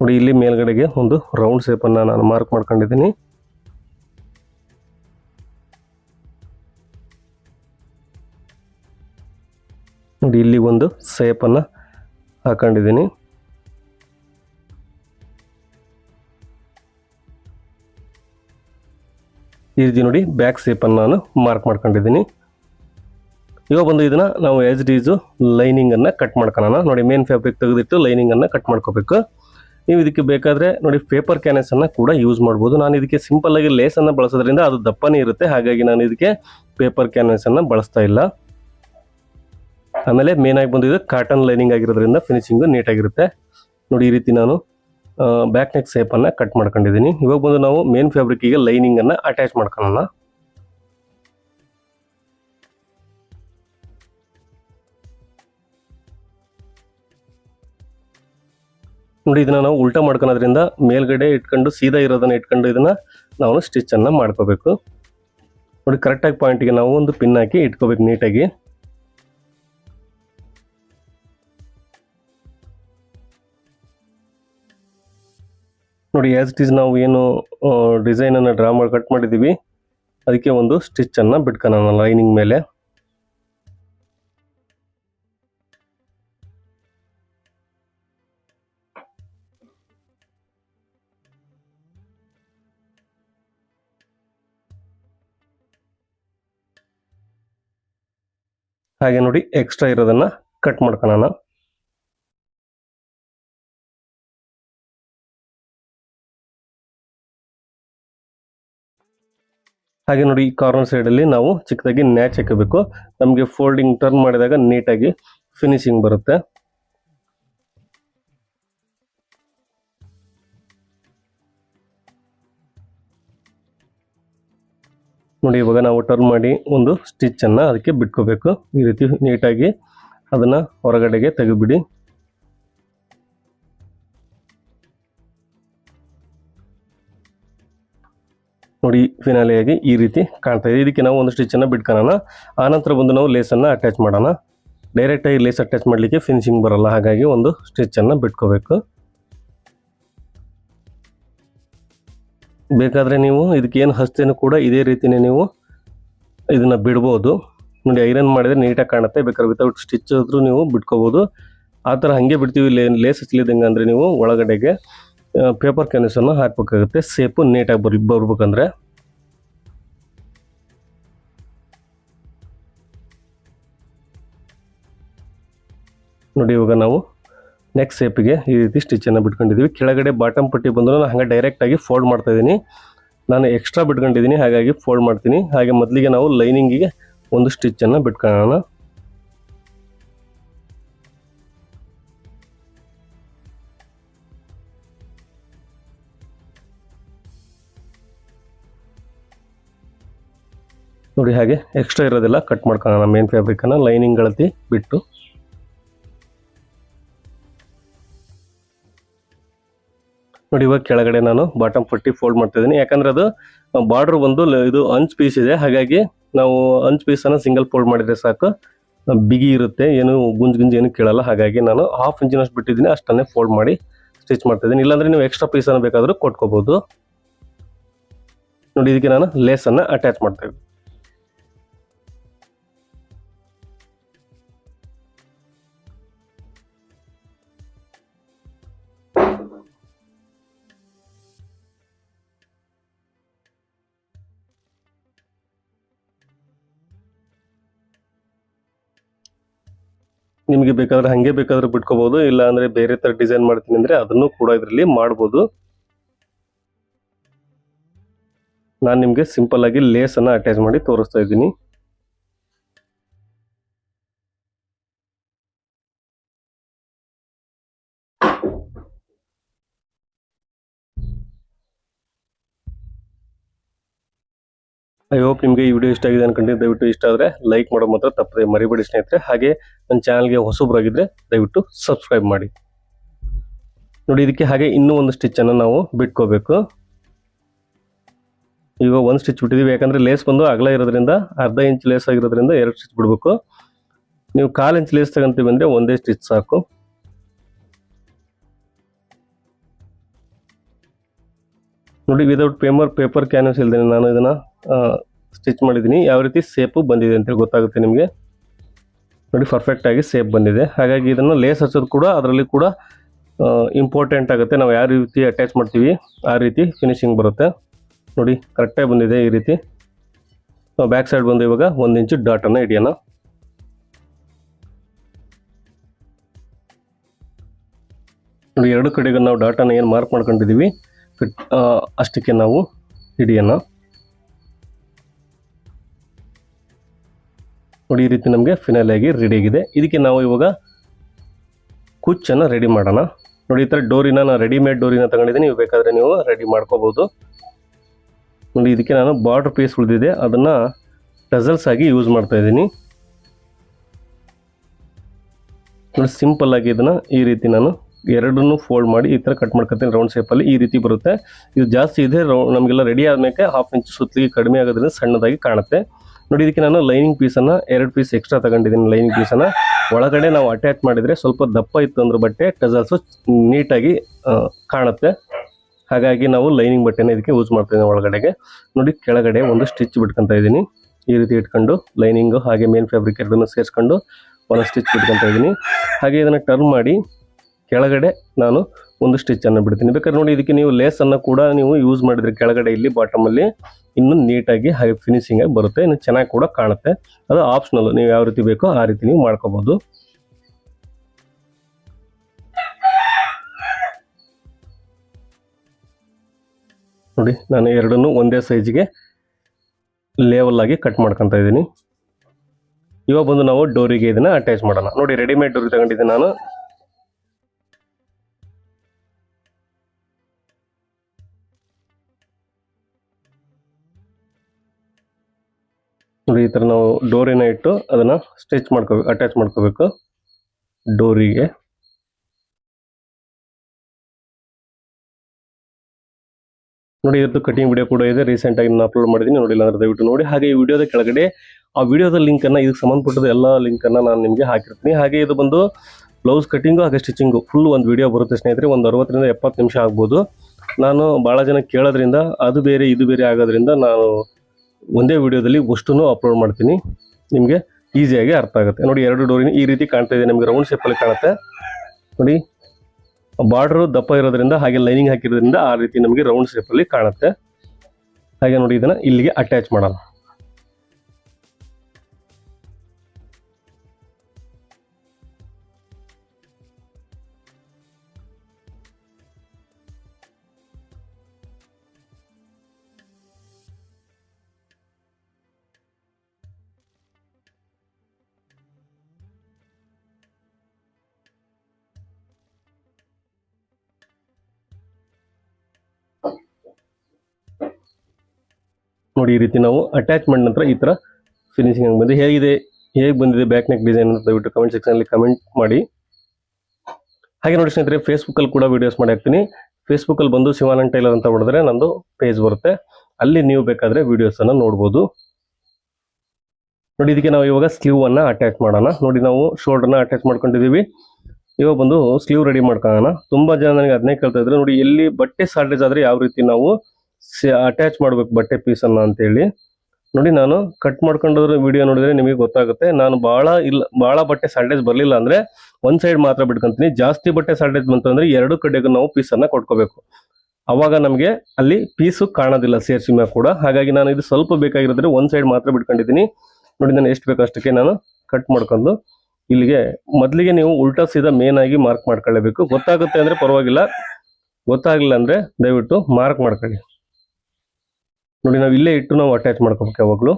ನೋಡಿ, ಇಲ್ಲಿ ಮೇಲ್ಗಡೆಗೆ ಒಂದು ರೌಂಡ್ ಶೇಪನ್ನು ನಾನು ಮಾರ್ಕ್ ಮಾಡ್ಕೊಂಡಿದ್ದೀನಿ. ನೋಡಿ, ಇಲ್ಲಿ ಒಂದು ಸೇಪನ್ನು ಹಾಕೊಂಡಿದ್ದೀನಿ. ಈ ರೀತಿ ನೋಡಿ ಬ್ಯಾಕ್ ಸೇಪನ್ನು ನಾನು ಮಾರ್ಕ್ ಮಾಡ್ಕೊಂಡಿದ್ದೀನಿ. ಇವಾಗ ಬಂದು ಇದನ್ನು ನಾವು ಆಸ್ ಡೀಸು ಲೈನಿಂಗನ್ನು ಕಟ್ ಮಾಡ್ಕೊಳ್ಳೋಣ ನೋಡಿ ಮೇನ್ ಫ್ಯಾಬ್ರಿಕ್ ತೆಗೆದಿಟ್ಟು ಲೈನಿಂಗನ್ನು ಕಟ್ ಮಾಡ್ಕೋಬೇಕು. ನೀವು ಇದಕ್ಕೆ ಬೇಕಾದರೆ ನೋಡಿ ಪೇಪರ್ ಕ್ಯಾನೆಸನ್ನು ಕೂಡ ಯೂಸ್ ಮಾಡ್ಬೋದು. ನಾನು ಇದಕ್ಕೆ ಸಿಂಪಲ್ಲಾಗಿ ಲೇಸನ್ನು ಬಳಸೋದ್ರಿಂದ ಅದು ದಪ್ಪನೇ ಇರುತ್ತೆ. ಹಾಗಾಗಿ ನಾನು ಇದಕ್ಕೆ ಪೇಪರ್ ಕ್ಯಾನೆಸನ್ನು ಬಳಸ್ತಾ ಇಲ್ಲ. ಆಮೇಲೆ ಮೇನಾಗಿ ಬಂದಿದ್ದು ಕಾಟನ್ ಲೈನಿಂಗ್ ಆಗಿರೋದ್ರಿಂದ ಫಿನಿಶಿಂಗು ನೀಟಾಗಿರುತ್ತೆ ನೋಡಿ ಈ ರೀತಿ ನಾನು ಬ್ಯಾಕ್ ನೆಕ್ ಸೇಪನ್ನು ಕಟ್ ಮಾಡ್ಕೊಂಡಿದ್ದೀನಿ. ಇವಾಗ ಬಂದು ನಾವು ಮೇನ್ ಫ್ಯಾಬ್ರಿಕ್ಕಿಗೆ ಲೈನಿಂಗನ್ನು ಅಟ್ಯಾಚ್ ಮಾಡ್ಕೊಳ್ಳೋಣ. ನೋಡಿ, ಇದನ್ನ ನಾವು ಉಲ್ಟಾ ಮಾಡ್ಕೊಳೋದ್ರಿಂದ ಮೇಲ್ಗಡೆ ಇಟ್ಕೊಂಡು ಸೀದಾ ಇರೋದನ್ನ ಇಟ್ಕೊಂಡು ಇದನ್ನ ನಾವು ಸ್ಟಿಚ್ಚನ್ನು ಮಾಡ್ಕೋಬೇಕು. ನೋಡಿ ಕರೆಕ್ಟಾಗಿ ಪಾಯಿಂಟ್ಗೆ ನಾವು ಒಂದು ಪಿನ್ ಹಾಕಿ ಇಟ್ಕೋಬೇಕು ನೀಟಾಗಿ. ನೋಡಿ ಆ್ಯಸ್ ಇಟ್ ಈಸ್ ನಾವು ಏನು ಡಿಸೈನನ್ನು ಡ್ರಾ ಮಾಡಿ ಕಟ್ ಮಾಡಿದ್ದೀವಿ. ಅದಕ್ಕೆ ಒಂದು ಸ್ಟಿಚ್ ಅನ್ನ ಬಿಟ್ಕೊಳ್ಳೋಣ ಲೈನಿಂಗ್ ಮೇಲೆ. ಹಾಗೆ ನೋಡಿ ಎಕ್ಸ್ಟ್ರಾ ಇರೋದನ್ನ ಕಟ್ ಮಾಡ್ಕೊಳ್ಳೋಣ ಹಾಗೆ ನೋಡಿ ಈ ಕಾರ್ನರ್ ಸೈಡ್ ಅಲ್ಲಿ ನಾವು ಚಿಕ್ಕದಾಗಿ ನ್ಯಾಚ್ ಹಾಕಬೇಕು. ನಮಗೆ ಫೋಲ್ಡಿಂಗ್ ಟರ್ನ್ ಮಾಡಿದಾಗ ನೀಟಾಗಿ ಫಿನಿಶಿಂಗ್ ಬರುತ್ತೆ. ನೋಡಿ, ಇವಾಗ ನಾವು ಟರ್ನ್ ಮಾಡಿ ಒಂದು ಸ್ಟಿಚ್ ಅನ್ನ ಅದಕ್ಕೆ ಬಿಟ್ಕೋಬೇಕು. ಈ ರೀತಿ ನೀಟಾಗಿ ಅದನ್ನು ಹೊರಗಡೆಗೆ ತೆಗೆದುಬಿಡಿ. ನೋಡಿ ಫಿನಾಲಿಯಾಗಿ ಈ ರೀತಿ ಕಾಣ್ತಾ ಇದೆ. ಇದಕ್ಕೆ ನಾವು ಒಂದು ಸ್ಟಿಚನ್ನು ಬಿಟ್ಕೊಳ್ಳೋಣ ಆನಂತರ ಬಂದು ನಾವು ಲೇಸನ್ನು ಅಟ್ಯಾಚ್ ಮಾಡೋಣ. ಡೈರೆಕ್ಟಾಗಿ ಲೇಸ್ ಅಟ್ಯಾಚ್ ಮಾಡಲಿಕ್ಕೆ ಫಿನಿಶಿಂಗ್ ಬರಲ್ಲ. ಹಾಗಾಗಿ ಒಂದು ಸ್ಟಿಚನ್ನು ಬಿಟ್ಕೋಬೇಕು. ಬೇಕಾದರೆ ನೀವು ಇದಕ್ಕೇನು ಏನು ಹಸ್ತೇನು ಕೂಡ ಇದೇ ರೀತಿಯೇ ನೀವು ಇದನ್ನು ಬಿಡ್ಬೋದು. ನೋಡಿ, ಐರನ್ ಮಾಡಿದರೆ ನೀಟಾಗಿ ಕಾಣುತ್ತೆ. ಬೇಕಾದ್ರೆ ವಿತೌಟ್ ಸ್ಟಿಚ್ ಆದರೂ ನೀವು ಬಿಟ್ಕೋಬೋದು. ಆ ಥರ ಹಾಗೆ ಬಿಡ್ತೀವಿ. ಲೇ ಲೇಸ್ ಹಚ್ಚಲಿದ್ದಂಗೆ ಅಂದರೆ ನೀವು ಒಳಗಡೆಗೆ ಪೇಪರ್ ಕ್ಯಾನ್ಸನ್ನು ಹಾಕಬೇಕಾಗುತ್ತೆ. ಸೇಪು ನೀಟಾಗಿ ಬರ್, ಬರ್ಬೇಕಂದ್ರೆ. ನೋಡಿ, ಇವಾಗ ನಾವು ನೆಕ್ಸ್ಟ್ ಸೇಪಿಗೆ ಈ ರೀತಿ ಸ್ಟಿಚನ್ನು ಬಿಟ್ಕೊಂಡಿದ್ದೀವಿ ಕೆಳಗಡೆ ಬಾಟಮ್ ಪಟ್ಟಿ ಬಂದರೂ ನಾನು ಹಾಗೆ ಡೈರೆಕ್ಟಾಗಿ ಫೋಲ್ಡ್ ಮಾಡ್ತಾ ಇದ್ದೀನಿ. ನಾನು ಎಕ್ಸ್ಟ್ರಾ ಬಿಟ್ಕೊಂಡಿದ್ದೀನಿ ಹಾಗಾಗಿ ಫೋಲ್ಡ್ ಮಾಡ್ತೀನಿ. ಹಾಗೆ ಮೊದಲಿಗೆ ನಾವು ಲೈನಿಂಗಿಗೆ ಒಂದು ಸ್ಟಿಚ್ಚನ್ನು ಬಿಟ್ಕೊಳ್ಳೋಣ. ನೋಡಿ, ಹಾಗೆ ಎಕ್ಸ್ಟ್ರಾ ಇರೋದೆಲ್ಲ ಕಟ್ ಮಾಡ್ಕೊಳ್ಳೋಣ. ಮೇನ್ ಫ್ಯಾಬ್ರಿಕನ್ನು ಲೈನಿಂಗ್ ಅಳತಿ ಬಿಟ್ಟು. ನೋಡಿ, ಇವಾಗ ಕೆಳಗಡೆ ನಾನು ಬಾಟಮ್ ಪಟ್ಟಿ ಫೋಲ್ಡ್ ಮಾಡ್ತಾ ಇದ್ದೀನಿ ಯಾಕಂದ್ರೆ ಅದು ಬಾರ್ಡರ್ ಒಂದು ಇದು ಅಂಚ್ ಪೀಸ್ ಇದೆ. ಹಾಗಾಗಿ ನಾವು ಅಂಚ್ ಪೀಸನ್ನು ಸಿಂಗಲ್ ಫೋಲ್ಡ್ ಮಾಡಿದ್ರೆ ಸಾಕು. ಬಿಗಿ ಇರುತ್ತೆ. ಏನು ಗುಂಜ್ ಗುಂಜ್ ಏನು ಕೇಳಲ್ಲ. ಹಾಗಾಗಿ ನಾನು ಹಾಫ್ ಇಂಚಿನಷ್ಟು ಬಿಟ್ಟಿದ್ದೀನಿ. ಅಷ್ಟನ್ನೇ ಫೋಲ್ಡ್ ಮಾಡಿ ಸ್ಟಿಚ್ ಮಾಡ್ತಾ ಇದ್ದೀನಿ ಇಲ್ಲಾಂದ್ರೆ ನೀವು ಎಕ್ಸ್ಟ್ರಾ ಪೀಸನ್ನು ಬೇಕಾದರೂ ಕೊಟ್ಕೋಬೋದು. ನೋಡಿ, ಇದಕ್ಕೆ ನಾನು ಲೇಸನ್ನು ಅಟ್ಯಾಚ್ ಮಾಡ್ತಾ ನಿಮಗೆ ಬೇಕಾದ್ರೆ ಹಂಗೆ ಬೇಕಾದ್ರೆ ಬಿಟ್ಕೋಬಹುದು ಇಲ್ಲ ಅಂದ್ರೆ ಬೇರೆ ತರ ಡಿಸೈನ್ ಮಾಡ್ತೀನಿ ಅಂದ್ರೆ ಅದನ್ನು ಕೂಡ ಇದರಲ್ಲಿ ಮಾಡಬಹುದು ನಾನು ನಿಮಗೆ ಸಿಂಪಲ್ ಆಗಿ ಲೇಸ್ ಅನ್ನ ಅಟ್ಯಾಚ್ ಮಾಡಿ ತೋರಿಸ್ತಾ ಇದ್ದೀನಿ. ಐ ಹೋಪ್ ನಿಮಗೆ ಈ ವಿಡಿಯೋ ಇಷ್ಟ ಆಗಿದೆ ಅನ್ಕೊಂಡಿದ್ದು. ದಯವಿಟ್ಟು ಇಷ್ಟ ಆದರೆ ಲೈಕ್ ಮಾಡೋ ಮಾತ್ರ ತಪ್ಪದೆ ಮರಿಬೇಡಿ ಸ್ನೇಹಿತರೆ. ಹಾಗೆ ನನ್ನ ಚಾನಲ್ಗೆ ಹೊಸಬ್ರಾಗಿದ್ದರೆ ದಯವಿಟ್ಟು ಸಬ್ಸ್ಕ್ರೈಬ್ ಮಾಡಿ. ನೋಡಿ, ಇದಕ್ಕೆ ಹಾಗೆ ಇನ್ನೂ ಒಂದು ಸ್ಟಿಚ್ಚನ್ನು ನಾವು ಬಿಟ್ಕೋಬೇಕು. ಈಗ ಒಂದು ಸ್ಟಿಚ್ ಬಿಟ್ಟಿದ್ದೀವಿ. ಯಾಕಂದರೆ ಲೇಸ್ ಬಂದು ಅಗಲ ಇರೋದ್ರಿಂದ, ಅರ್ಧ ಇಂಚ್ ಲೇಸ್ ಆಗಿರೋದ್ರಿಂದ ಎರಡು ಸ್ಟಿಚ್ ಬಿಡಬೇಕು. ನೀವು ಕಾಲು ಇಂಚ್ ಲೇಸ್ ತಗೊಂತೀವಿ ಅಂದರೆ ಒಂದೇ ಸ್ಟಿಚ್ ಸಾಕು. ನೋಡಿ ವಿದೌಟ್ ಪೇಮರ್ ಪೇಪರ್ ಕ್ಯಾನ್ವಸ್ ಇಲ್ದೇನೆ ನಾನು ಇದನ್ನು ಸ್ಟಿಚ್ ಮಾಡಿದ್ದೀನಿ. ಯಾವ ರೀತಿ ಸೇಪು ಬಂದಿದೆ ಅಂತೇಳಿ ಗೊತ್ತಾಗುತ್ತೆ ನಿಮಗೆ. ನೋಡಿ ಪರ್ಫೆಕ್ಟಾಗಿ ಸೇಪ್ ಬಂದಿದೆ. ಹಾಗಾಗಿ ಇದನ್ನು ಲೇಸ್ ಹಚ್ಚೋದು ಕೂಡ ಅದರಲ್ಲಿ ಕೂಡ ಇಂಪಾರ್ಟೆಂಟ್ ಆಗುತ್ತೆ. ನಾವು ಯಾವ ರೀತಿ ಅಟ್ಯಾಚ್ ಮಾಡ್ತೀವಿ, ಆ ರೀತಿ ಫಿನಿಶಿಂಗ್ ಬರುತ್ತೆ. ನೋಡಿ ಕರೆಕ್ಟಾಗಿ ಬಂದಿದೆ ಈ ರೀತಿ. ನಾವು ಬ್ಯಾಕ್ ಸೈಡ್ ಬಂದು ಇವಾಗ ಒಂದು ಇಂಚು ಡಾಟನ್ನು ಹಿಡಿಯೋಣ. ನೋಡಿ, ಎರಡು ಕಡೆಗೆ ನಾವು ಡಾಟನ್ನು ಏನು ಮಾರ್ಕ್ ಮಾಡ್ಕೊಂಡಿದ್ದೀವಿ. ಫಿಟ್ ಅಷ್ಟಕ್ಕೆ ನಾವು ಹಿಡಿಯನ್ನು ನೋಡಿ, ಈ ರೀತಿ ನಮಗೆ ಫಿನಲ್ ಆಗಿ ಆಗಿದೆ. ಇದಕ್ಕೆ ನಾವು ಇವಾಗ ಕುಚ್ಚನ್ನು ರೆಡಿ ಮಾಡೋಣ. ನೋಡಿ, ಈ ಥರ ಡೋರಿನ ನಾನು ರೆಡಿಮೇಡ್ ಡೋರಿನ ತಗೊಂಡಿದ್ದೀನಿ. ನೀವು ಬೇಕಾದರೆ ನೀವು ರೆಡಿ ಮಾಡ್ಕೋಬೋದು. ನೋಡಿ, ಇದಕ್ಕೆ ನಾನು ಬಾರ್ಡ್ರ್ ಪೀಸ್ ಉಳಿದಿದೆ. ಅದನ್ನು ಟಸಲ್ಸ್ ಆಗಿ ಯೂಸ್ ಮಾಡ್ತಾ ಇದ್ದೀನಿ. ನೋಡಿ ಸಿಂಪಲ್ ಆಗಿ ಇದನ್ನು ಈ ರೀತಿ ನಾನು ಎರಡನ್ನೂ ಫೋಲ್ಡ್ ಮಾಡಿ ಈ ಥರ ಕಟ್ ಮಾಡ್ಕೊತೀನಿ ರೌಂಡ್ ಶೇಪಲ್ಲಿ ಈ ರೀತಿ ಬರುತ್ತೆ. ಇದು ಜಾಸ್ತಿ ಇದೆ ರೌ ನಮಗೆಲ್ಲ ರೆಡಿ ಆದಮೇಲೆ ಹಾಫ್ ಇಂಚ್ ಸುತ್ತಲಿಗೆ ಕಡಿಮೆ ಆಗೋದ್ರಿಂದ ಸಣ್ಣದಾಗಿ ಕಾಣುತ್ತೆ. ನೋಡಿ, ಇದಕ್ಕೆ ನಾನು ಲೈನಿಂಗ್ ಪೀಸನ್ನು ಎರಡು ಪೀಸ್ ಎಕ್ಸ್ಟ್ರಾ ತಗೊಂಡಿದ್ದೀನಿ ಲೈನಿಂಗ್ ಪೀಸನ್ನು ಒಳಗಡೆ ನಾವು ಅಟ್ಯಾಚ್ ಮಾಡಿದರೆ ಸ್ವಲ್ಪ ದಪ್ಪ ಇತ್ತು ಅಂದ್ರೆ ಬಟ್ಟೆ ಟಜಲ್ಸು ನೀಟಾಗಿ ಕಾಣುತ್ತೆ. ಹಾಗಾಗಿ ನಾವು ಲೈನಿಂಗ್ ಬಟ್ಟೆನ ಇದಕ್ಕೆ ಯೂಸ್ ಮಾಡ್ತಿದ್ದೀನಿ ಒಳಗಡೆಗೆ. ನೋಡಿ, ಕೆಳಗಡೆ ಒಂದು ಸ್ಟಿಚ್ ಬಿಟ್ಕೊತಾ ಇದ್ದೀನಿ. ಈ ರೀತಿ ಇಟ್ಕೊಂಡು ಲೈನಿಂಗು ಹಾಗೆ ಮೇನ್ ಫ್ಯಾಬ್ರಿಕ್ ಎರಡನ್ನು ಸೇರಿಸ್ಕೊಂಡು ಒಂದು ಸ್ಟಿಚ್ ಬಿಟ್ಕೊತಾ ಇದ್ದೀನಿ. ಹಾಗೆ ಇದನ್ನು ಟರ್ನ್ ಮಾಡಿ ಕೆಳಗಡೆ ನಾನು ಒಂದು ಸ್ಟಿಚ್ಚನ್ನು ಬಿಡ್ತೀನಿ. ಬೇಕಾದ್ರೆ ನೋಡಿ ಇದಕ್ಕೆ ನೀವು ಲೇಸನ್ನು ಕೂಡ ನೀವು ಯೂಸ್ ಮಾಡಿದ್ರೆ ಕೆಳಗಡೆ ಇಲ್ಲಿ ಬಾಟಮಲ್ಲಿ ಇನ್ನೂ ನೀಟಾಗಿ ಹಾಗೆ ಫಿನಿಶಿಂಗ್ ಆಗಿ ಬರುತ್ತೆ. ಇನ್ನು ಚೆನ್ನಾಗಿ ಕೂಡ ಕಾಣುತ್ತೆ. ಅದು ಆಪ್ಷನಲ್ ನೀವು ಯಾವ ರೀತಿ ಬೇಕೋ ಆ ರೀತಿ ನೀವು ಮಾಡ್ಕೋಬೋದು. ನೋಡಿ, ನಾನು ಎರಡನ್ನೂ ಒಂದೇ ಸೈಜ್ಗೆ ಲೇವಲ್ ಆಗಿ ಕಟ್ ಮಾಡ್ಕೊತಾ ಇದ್ದೀನಿ. ಇವಾಗ ಬಂದು ನಾವು ಡೋರಿಗೆ ಇದನ್ನ ಅಟ್ಯಾಚ್ ಮಾಡೋಣ. ನೋಡಿ ರೆಡಿಮೇಡ್ ಡೋರಿ ತಗೊಂಡಿದ್ದೀನಿ ನಾನು. ನೋಡಿ, ಈ ಥರ ನಾವು ಡೋರಿನ ಇಟ್ಟು ಅದನ್ನು ಸ್ಟಿಚ್ ಮಾಡ್ಕೋಬೇಕು ಅಟ್ಯಾಚ್ ಮಾಡ್ಕೋಬೇಕು. ಡೋರಿಗೆ. ನೋಡಿ ಇವತ್ತು ಕಟಿಂಗ್ ವಿಡಿಯೋ ಕೂಡ ಇದೆ. ರೀಸೆಂಟ್ ಆಗಿ ನಾನು ಅಪ್ಲೋಡ್ ಮಾಡಿದ್ದೀನಿ ನೋಡಿಲ್ಲ ಅಂದ್ರೆ ದಯವಿಟ್ಟು ನೋಡಿ. ಹಾಗೆ ಈ ವಿಡಿಯೋದ ಕೆಳಗಡೆ ಆ ವಿಡಿಯೋದ ಲಿಂಕ್ ಅನ್ನ, ಇದಕ್ಕೆ ಸಂಬಂಧಪಟ್ಟದ ಎಲ್ಲ ಲಿಂಕ್ ಅನ್ನ ನಾನು ನಿಮಗೆ ಹಾಕಿರ್ತೀನಿ. ಹಾಗೆ ಇದು ಬಂದು ಬ್ಲೌಸ್ ಕಟಿಂಗು ಹಾಗೆ ಸ್ಟಿಚಿಂಗು ಫುಲ್ ಒಂದು ವಿಡಿಯೋ ಬರುತ್ತೆ ಸ್ನೇಹಿತರೆ. ಒಂದು ಅರವತ್ತರಿಂದ ಎಪ್ಪತ್ತು ನಿಮಿಷ ಆಗ್ಬೋದು. ನಾನು ಭಾಳ ಜನ ಕೇಳೋದ್ರಿಂದ, ಅದು ಬೇರೆ, ಇದು ಬೇರೆ ಆಗೋದ್ರಿಂದ ನಾನು ಒಂದೇ ವಿಡಿಯೋದಲ್ಲಿ ಅಷ್ಟೂ ಅಪ್ಲೋಡ್ ಮಾಡ್ತೀನಿ. ನಿಮಗೆ ಈಸಿಯಾಗಿ ಅರ್ಥ ಆಗುತ್ತೆ. ನೋಡಿ, ಎರಡು ಡೋರಿನ ಈ ರೀತಿ ಕಾಣ್ತಾ ಇದೆ. ನಿಮಗೆ ರೌಂಡ್ ಶೇಪಲ್ಲಿ ಕಾಣುತ್ತೆ. ನೋಡಿ ಬಾರ್ಡ್ರು ದಪ್ಪ ಇರೋದ್ರಿಂದ ಹಾಗೆ ಲೈನಿಂಗ್ ಹಾಕಿರೋದ್ರಿಂದ ಆ ರೀತಿ ನಮಗೆ ರೌಂಡ್ ಶೇಪಲ್ಲಿ ಕಾಣುತ್ತೆ. ಹಾಗೆ ನೋಡಿ, ಇದನ್ನ ಇಲ್ಲಿಗೆ ಅಟ್ಯಾಚ್ ಮಾಡೋಣ ನೋಡಿ ಈ ರೀತಿ ನಾವು ಅಟ್ಯಾಚ್ಮೆಂಟ್ ನಂತರ ಈ ತರ ಫಿನಿಶಿಂಗ್ ಆಗಿ ಬಂದಿದೆ. ಹೇಗಿದೆ? ಹೇಗೆ ಬಂದಿದೆ? ಬ್ಯಾಕ್ ನೆಕ್ ಡಿಸೈನ್ ಅಂತ ದಯವಿಟ್ಟು ಕಮೆಂಟ್ ಸೆಕ್ಷನ್ ಅಲ್ಲಿ ಕಮೆಂಟ್ ಮಾಡಿ. ಹಾಗೆ ನೋಡಿ ಸ್ನೇಹಿತರೆ ಫೇಸ್ಬುಕ್ಕಲ್ಲಿ ಕೂಡ ವಿಡಿಯೋಸ್ ಮಾಡಿ ಹಾಕ್ತೀನಿ. ಫೇಸ್ಬುಕ್ಕಲ್ಲಿ ಬಂದು ಶಿವಾನಂದ್ ಟೈಲರ್ ಅಂತ ಹೊಡೆದ್ರೆ ನಂದು ಪೇಜ್ ಬರುತ್ತೆ. ಅಲ್ಲಿ ನೀವು ಬೇಕಾದ್ರೆ ವಿಡಿಯೋಸ್ ಅನ್ನ ನೋಡ್ಬೋದು. ನೋಡಿ, ಇದಕ್ಕೆ ನಾವು ಇವಾಗ ಸ್ಲೀವ್ ಅನ್ನ ಅಟ್ಯಾಚ್ ಮಾಡೋಣ. ನೋಡಿ, ನಾವು ಶೋಲ್ಡರ್ನ ಅಟ್ಯಾಚ್ ಮಾಡ್ಕೊಂಡಿದ್ದೀವಿ. ಇವಾಗ ಬಂದು ಸ್ಲೀವ್ ರೆಡಿ ಮಾಡ್ಕೊಳ್ಳೋಣ. ತುಂಬಾ ಜನ ನನಗೆ ಅದನ್ನೇ ಕೇಳ್ತಾ ಇದ್ರೆ. ನೋಡಿ, ಎಲ್ಲಿ ಬಟ್ಟೆ ಶಾರ್ಟೇಜ್ ಆದ್ರೆ ಯಾವ ರೀತಿ ನಾವು ಅಟ್ಯಾಚ್ ಮಾಡ್ಬೇಕು ಬಟ್ಟೆ ಪೀಸ್ ಅನ್ನ ಅಂತ ಹೇಳಿ ನೋಡಿ ನಾನು ಕಟ್ ಮಾಡ್ಕೊಂಡ್ರೆ ವಿಡಿಯೋ ನೋಡಿದ್ರೆ ನಿಮಗೆ ಗೊತ್ತಾಗುತ್ತೆ. ನಾನು ಬಹಳ ಇಲ್ಲ ಬಹಳ ಬಟ್ಟೆ ಸಾಲ್ಟೇಜ್ ಬರಲಿಲ್ಲ ಅಂದ್ರೆ ಒಂದು ಸೈಡ್ ಮಾತ್ರ ಬಿಟ್ಕೊಂತೀನಿ. ಜಾಸ್ತಿ ಬಟ್ಟೆ ಸಾಲ್ಟೇಜ್ ಅಂದ್ರೆ ಎರಡು ಕಡೆಗೂ ನಾವು ಪೀಸ್ ಅನ್ನ ಕೊಟ್ಕೋಬೇಕು. ಅವಾಗ ನಮಗೆ ಅಲ್ಲಿ ಪೀಸು ಕಾಣೋದಿಲ್ಲ ಸೇರ್ಸಿ ಕೂಡ. ಹಾಗಾಗಿ ನಾನು ಇದು ಸ್ವಲ್ಪ ಬೇಕಾಗಿರೋದ್ರೆ ಒಂದು ಸೈಡ್ ಮಾತ್ರ ಬಿಟ್ಕೊಂಡಿದ್ದೀನಿ. ನೋಡಿ ನಾನು ಎಷ್ಟು ಬೇಕೋ ಅಷ್ಟಕ್ಕೆ ನಾನು ಕಟ್ ಮಾಡ್ಕೊಂಡು ಇಲ್ಲಿಗೆ ಮೊದಲಿಗೆ ನೀವು ಉಲ್ಟಾ ಸೀದಾ ಮೇನ್ ಆಗಿ ಮಾರ್ಕ್ ಮಾಡ್ಕೊಳ್ಳೇಬೇಕು. ಗೊತ್ತಾಗುತ್ತೆ ಅಂದ್ರೆ ಪರವಾಗಿಲ್ಲ. ಗೊತ್ತಾಗ್ಲಿಲ್ಲ ಅಂದ್ರೆ ದಯವಿಟ್ಟು ಮಾರ್ಕ್ ಮಾಡ್ಕೊಳ್ಳಿ. ನೋಡಿ, ನಾವು ಇಲ್ಲೇ ಇಟ್ಟು ನಾವು ಅಟ್ಯಾಚ್ ಮಾಡ್ಕೋಬೇಕು ಯಾವಾಗಲೂ.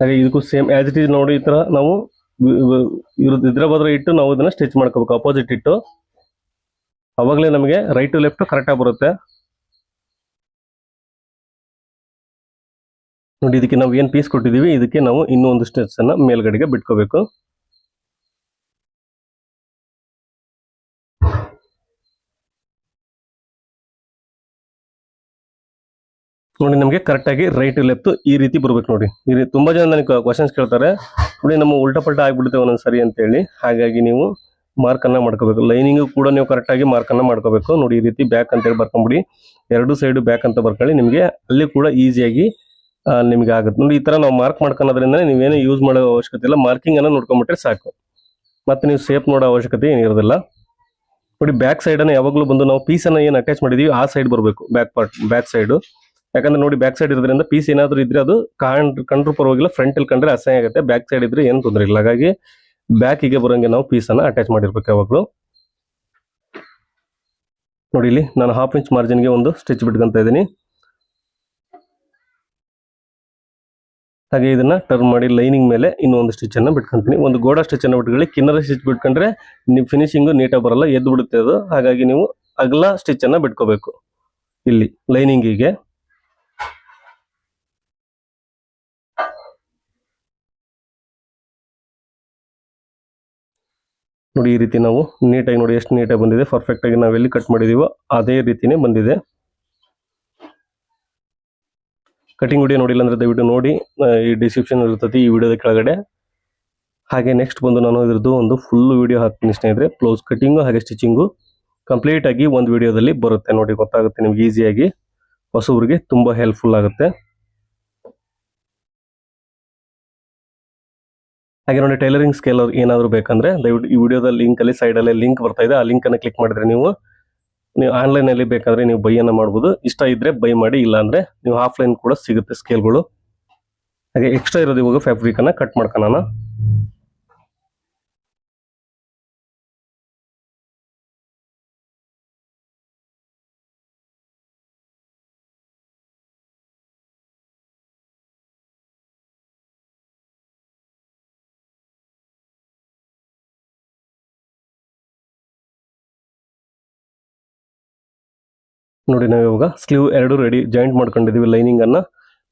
ಹಾಗೆ ಇದಕ್ಕೂ ಸೇಮ್ ಆಸ್ ಇಟ್ ಈಸ್ ನೋಡಿ, ಈ ತರ ನಾವು ಇದ್ರ ಬದ್ರ ಇಟ್ಟು ನಾವು ಇದನ್ನ ಸ್ಟಿಚ್ ಮಾಡ್ಕೋಬೇಕು ಅಪೋಸಿಟ್ ಇಟ್ಟು. ಅವಾಗಲೇ ನಮಗೆ ರೈಟ್ ಟು ಲೆಫ್ಟ್ ಕರೆಕ್ಟಾಗಿ ಬರುತ್ತೆ. ನೋಡಿ, ಇದಕ್ಕೆ ನಾವು ಏನು ಪೀಸ್ ಕೊಟ್ಟಿದ್ದೀವಿ ಇದಕ್ಕೆ ನಾವು ಇನ್ನೂ ಒಂದು ಸ್ಟಿಚ್ ಅನ್ನ ಮೇಲ್ಗಡೆಗೆ ಬಿಟ್ಕೋಬೇಕು. ನೋಡಿ, ನಮಗೆ ಕರೆಕ್ಟಾಗಿ ರೈಟ್ ಲೆಫ್ಟ್ ಈ ರೀತಿ ಬರ್ಬೇಕು ನೋಡಿ. ಈ ರೀತಿ ತುಂಬಾ ಜನ ನನಗೆ ಕ್ವಶನ್ಸ್ ಕೇಳ್ತಾರೆ. ನೋಡಿ, ನಮ್ಮ ಉಲ್ಟಾ ಪಲ್ಟ ಆಗ್ಬಿಡುತ್ತೆ ಒಂದೊಂದು ಸರಿ ಅಂತೇಳಿ. ಹಾಗಾಗಿ ನೀವು ಮಾರ್ಕನ್ನು ಮಾಡ್ಕೋಬೇಕು. ಲೈನಿಂಗು ಕೂಡ ನೀವು ಕರೆಕ್ಟಾಗಿ ಮಾರ್ಕನ್ನು ಮಾಡ್ಕೋಬೇಕು. ನೋಡಿ, ಈ ರೀತಿ ಬ್ಯಾಕ್ ಅಂತೇಳಿ ಬರ್ಕೊಂಬಿಡಿ. ಎರಡು ಸೈಡ್ ಬ್ಯಾಕ್ ಅಂತ ಬರ್ಕೊಳ್ಳಿ. ನಿಮಗೆ ಅಲ್ಲಿ ಕೂಡ ಈಸಿಯಾಗಿ ನಿಮಗೆ ಆಗುತ್ತೆ. ನೋಡಿ, ಈ ಥರ ನಾವು ಮಾರ್ಕ್ ಮಾಡ್ಕೊಳೋದ್ರಿಂದ ನೀವೇನು ಯೂಸ್ ಮಾಡೋ ಅವಶ್ಯಕತೆ ಇಲ್ಲ. ಮಾರ್ಕಿಂಗ್ ಅನ್ನ ನೋಡ್ಕೊಂಬಿಟ್ರೆ ಸಾಕು. ಮತ್ತೆ ನೀವು ಸೇಫ್ ನೋಡೋ ಅವಶ್ಯಕತೆ ಏನಿರೋದಿಲ್ಲ ನೋಡಿ ಬ್ಯಾಕ್ ಸೈಡ್ ಅನ್ನ ಯಾವಾಗಲೂ ಬಂದು ನಾವು ಪೀಸನ್ನು ಏನು ಅಟ್ಯಾಚ್ ಮಾಡಿದೀವಿ, ಆ ಸೈಡ್ ಬರಬೇಕು. ಬ್ಯಾಕ್ ಪಾರ್ಟ್ ಬ್ಯಾಕ್ ಸೈಡ್ ಯಾಕಂದ್ರೆ ನೋಡಿ ಬ್ಯಾಕ್ ಸೈಡ್ ಇರೋದ್ರಿಂದ ಪೀಸ್ ಏನಾದರೂ ಇದ್ರೆ ಅದು ಕಾಣ್ ಕಂಡ್ರು ಪರವಾಗಿಲ್ಲ ಫ್ರಂಟ್ ಅಲ್ಲಿ ಕಂಡ್ರೆ ಅಸಹ್ಯ ಆಗುತ್ತೆ. ಬ್ಯಾಕ್ ಸೈಡ್ ಇದ್ರೆ ಏನು ತೊಂದರೆ ಇಲ್ಲ. ಹಾಗಾಗಿ ಬ್ಯಾಕಿಗೆ ಬರೋಂಗೆ ನಾವು ಪೀಸನ್ನು ಅಟ್ಯಾಚ್ ಮಾಡಿರ್ಬೇಕು ಯಾವಾಗಲೂ. ನೋಡಿ ಇಲ್ಲಿ ನಾನು ಹಾಫ್ ಇಂಚ್ ಮಾರ್ಜಿನ್ಗೆ ಒಂದು ಸ್ಟಿಚ್ ಬಿಟ್ಕೊಂತ ಇದ್ದೀನಿ. ಹಾಗೆ ಇದನ್ನ ಟರ್ನ್ ಮಾಡಿ ಲೈನಿಂಗ್ ಮೇಲೆ ಇನ್ನೂ ಒಂದು ಸ್ಟಿಚ್ ಅನ್ನ ಬಿಟ್ಕೊಂತೀನಿ. ಒಂದು ಗೋಡಾ ಸ್ಟಿಚ್ ಅನ್ನ ಬಿಟ್ಕೊಳ್ಳಿ. ಕಿನ್ನರ ಸ್ಟಿಚ್ ಬಿಟ್ಕೊಂಡ್ರೆ ನೀವು ಫಿನಿಶಿಂಗ್ ನೀಟಾಗಿ ಬರಲ್ಲ, ಎದ್ದು ಬಿಡುತ್ತೆ ಅದು. ಹಾಗಾಗಿ ನೀವು ಅಗಲ ಸ್ಟಿಚ್ ಅನ್ನ ಬಿಟ್ಕೋಬೇಕು. ಇಲ್ಲಿ ಲೈನಿಂಗಿಗೆ ನೋಡಿ, ಈ ರೀತಿ ನಾವು ನೀಟಾಗಿ ನೋಡಿ, ಎಷ್ಟು ನೀಟಾಗಿ ಬಂದಿದೆ. ಪರ್ಫೆಕ್ಟ್ ಆಗಿ ನಾವು ಎಲ್ಲಿ ಕಟ್ ಮಾಡಿದೀವೋ ಅದೇ ರೀತಿನೇ ಬಂದಿದೆ. ಕಟಿಂಗ್ ವಿಡಿಯೋ ನೋಡಿಲ್ಲ ಅಂದ್ರೆ ದಯವಿಟ್ಟು ನೋಡಿ ಈ ಡಿಸ್ಕ್ರಿಪ್ಷನ್ ಇರ್ತದೆ ಈ ವಿಡಿಯೋದ ಕೆಳಗಡೆ. ಹಾಗೆ ನೆಕ್ಸ್ಟ್ ಬಂದು ನಾನು ಇದ್ರದ್ದು ಒಂದು ಫುಲ್ ವಿಡಿಯೋ ಹಾಕ್ತೀನಿ ಸ್ನೇಹಿತರೆ. ಬ್ಲೌಸ್ ಕಟಿಂಗು ಹಾಗೆ ಸ್ಟಿಚಿಂಗು ಕಂಪ್ಲೀಟ್ ಆಗಿ ಒಂದು ವಿಡಿಯೋದಲ್ಲಿ ಬರುತ್ತೆ. ನೋಡಿ, ಗೊತ್ತಾಗುತ್ತೆ ನಿಮ್ಗೆ ಈಸಿಯಾಗಿ ಹೊಸಬ್ರಿಗೆ ತುಂಬಾ ಹೆಲ್ಪ್ಫುಲ್ ಆಗುತ್ತೆ. ಹಾಗೆ ನೋಡಿ ಟೈಲರಿಂಗ್ ಸ್ಕೇಲ್ ಏನಾದರೂ ಬೇಕಂದ್ರೆ, ದಯವಿಟ್ಟು ಈ ವಿಡಿಯೋದ ಲಿಂಕ್ ಅಲ್ಲಿ ಸೈಡ್ ಅಲ್ಲಿ ಲಿಂಕ್ ಬರ್ತಾ ಇದೆ. ಆ ಲಿಂಕ್ ಅನ್ನು ಕ್ಲಿಕ್ ಮಾಡಿದ್ರೆ ನೀವು ನೀವು ಆನ್ಲೈನ್ ಅಲ್ಲಿ ಬೇಕಾದ್ರೆ ನೀವು ಬೈ ಅನ್ನ ಮಾಡ್ಬೋದು. ಇಷ್ಟ ಇದ್ರೆ ಬೈ ಮಾಡಿ ಇಲ್ಲ ಅಂದ್ರೆ ನೀವು ಆಫ್ಲೈನ್ ಕೂಡ ಸಿಗುತ್ತೆ ಸ್ಕೇಲ್ಗಳು ಹಾಗೆ ಎಕ್ಸ್ಟ್ರಾ ಇರೋದು ಇವಾಗ ಫ್ಯಾಬ್ರಿಕ್ ಅನ್ನ ಕಟ್ ಮಾಡ್ಕೊಳ್ಳೋಣ ನೋಡಿ ನಾವು ಇವಾಗ ಸ್ಲೀವ್ ಎರಡು ರೆಡಿ ಜಾಯಿಂಟ್ ಮಾಡ್ಕೊಂಡಿದ್ದೀವಿ ಲೈನಿಂಗ್ ಅನ್ನ.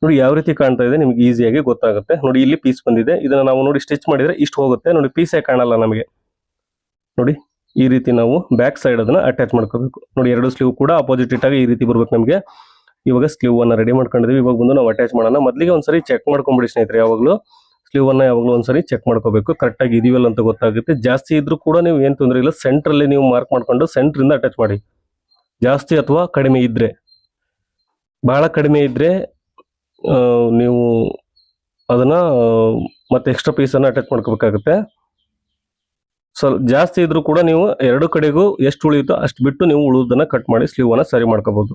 ನೋಡಿ ಯಾವ ರೀತಿ ಕಾಣ್ತಾ ಇದೆ ನಿಮ್ಗೆ ಈಸಿಯಾಗಿ ಗೊತ್ತಾಗುತ್ತೆ. ನೋಡಿ ಇಲ್ಲಿ ಪೀಸ್ ಬಂದಿದೆ. ಇದನ್ನ ನಾವು ನೋಡಿ ಸ್ಟಿಚ್ ಮಾಡಿದ್ರೆ ಇಷ್ಟು ಹೋಗುತ್ತೆ. ನೋಡಿ ಪೀಸೇ ಕಾಣಲ್ಲ ನಮಗೆ. ನೋಡಿ ಈ ರೀತಿ ನಾವು ಬ್ಯಾಕ್ ಸೈಡ್ ಅದನ್ನ ಅಟ್ಯಾಚ್ ಮಾಡ್ಕೋಬೇಕು. ನೋಡಿ ಎರಡು ಸ್ಲೀವ್ ಕೂಡ ಅಪೋಸಿಟ್ ಇಟ್ಟಾಗ ಈ ರೀತಿ ಬರ್ಬೇಕು ನಮಗೆ. ಇವಾಗ ಸ್ಲೀವ್ ಅನ್ನ ರೆಡಿ ಮಾಡ್ಕೊಂಡಿದ್ವಿ. ಇವಾಗ ಬಂದು ನಾವು ಅಟ್ಯಾಚ್ ಮಾಡೋಣ. ಮೊದಲಿಗೆ ಒಂದ್ಸರಿ ಚೆಕ್ ಮಾಡ್ಕೊಂಬಿಡಿ ಸ್ನೇಹಿತರೆ, ಯಾವಾಗಲೂ ಸ್ಲೀವ್ ಅನ್ನ ಯಾವಾಗಲೂ ಒಂದ್ಸರಿ ಚೆಕ್ ಮಾಡ್ಕೋಬೇಕು. ಕರೆಕ್ಟ್ ಆಗಿ ಇದೀವಲ್ಲ ಅಂತ ಗೊತ್ತಾಗುತ್ತೆ. ಜಾಸ್ತಿ ಇದ್ರೂ ಕೂಡ ನೀವು ಏನ್ ತೊಂದರೆ ಇಲ್ಲ. ಸೆಂಟ್ರಲ್ಲಿ ನೀವು ಮಾರ್ಕ್ ಮಾಡ್ಕೊಂಡು ಸೆಂಟ್ರಿಂದ ಅಟ್ಯಾಚ್ ಮಾಡಿ. ಜಾಸ್ತಿ ಅಥವಾ ಕಡಿಮೆ ಇದ್ದರೆ ಭಾಳ ಕಡಿಮೆ ಇದ್ದರೆ ನೀವು ಅದನ್ನು, ಮತ್ತೆ ಎಕ್ಸ್ಟ್ರಾ ಪೀಸನ್ನು ಅಟ್ಯಾಚ್ ಮಾಡ್ಕೋಬೇಕಾಗುತ್ತೆ. ಸ್ವಲ್ಪ ಜಾಸ್ತಿ ಇದ್ದರೂ ಕೂಡ ನೀವು ಎರಡು ಕಡೆಗೂ ಎಷ್ಟು ಉಳಿಯುತ್ತೋ ಅಷ್ಟು ಬಿಟ್ಟು ನೀವು ಉಳಿದನ್ನು ಕಟ್ ಮಾಡಿ ಸ್ಲೀವನ್ನು ಸರಿ ಮಾಡ್ಕೋಬಹುದು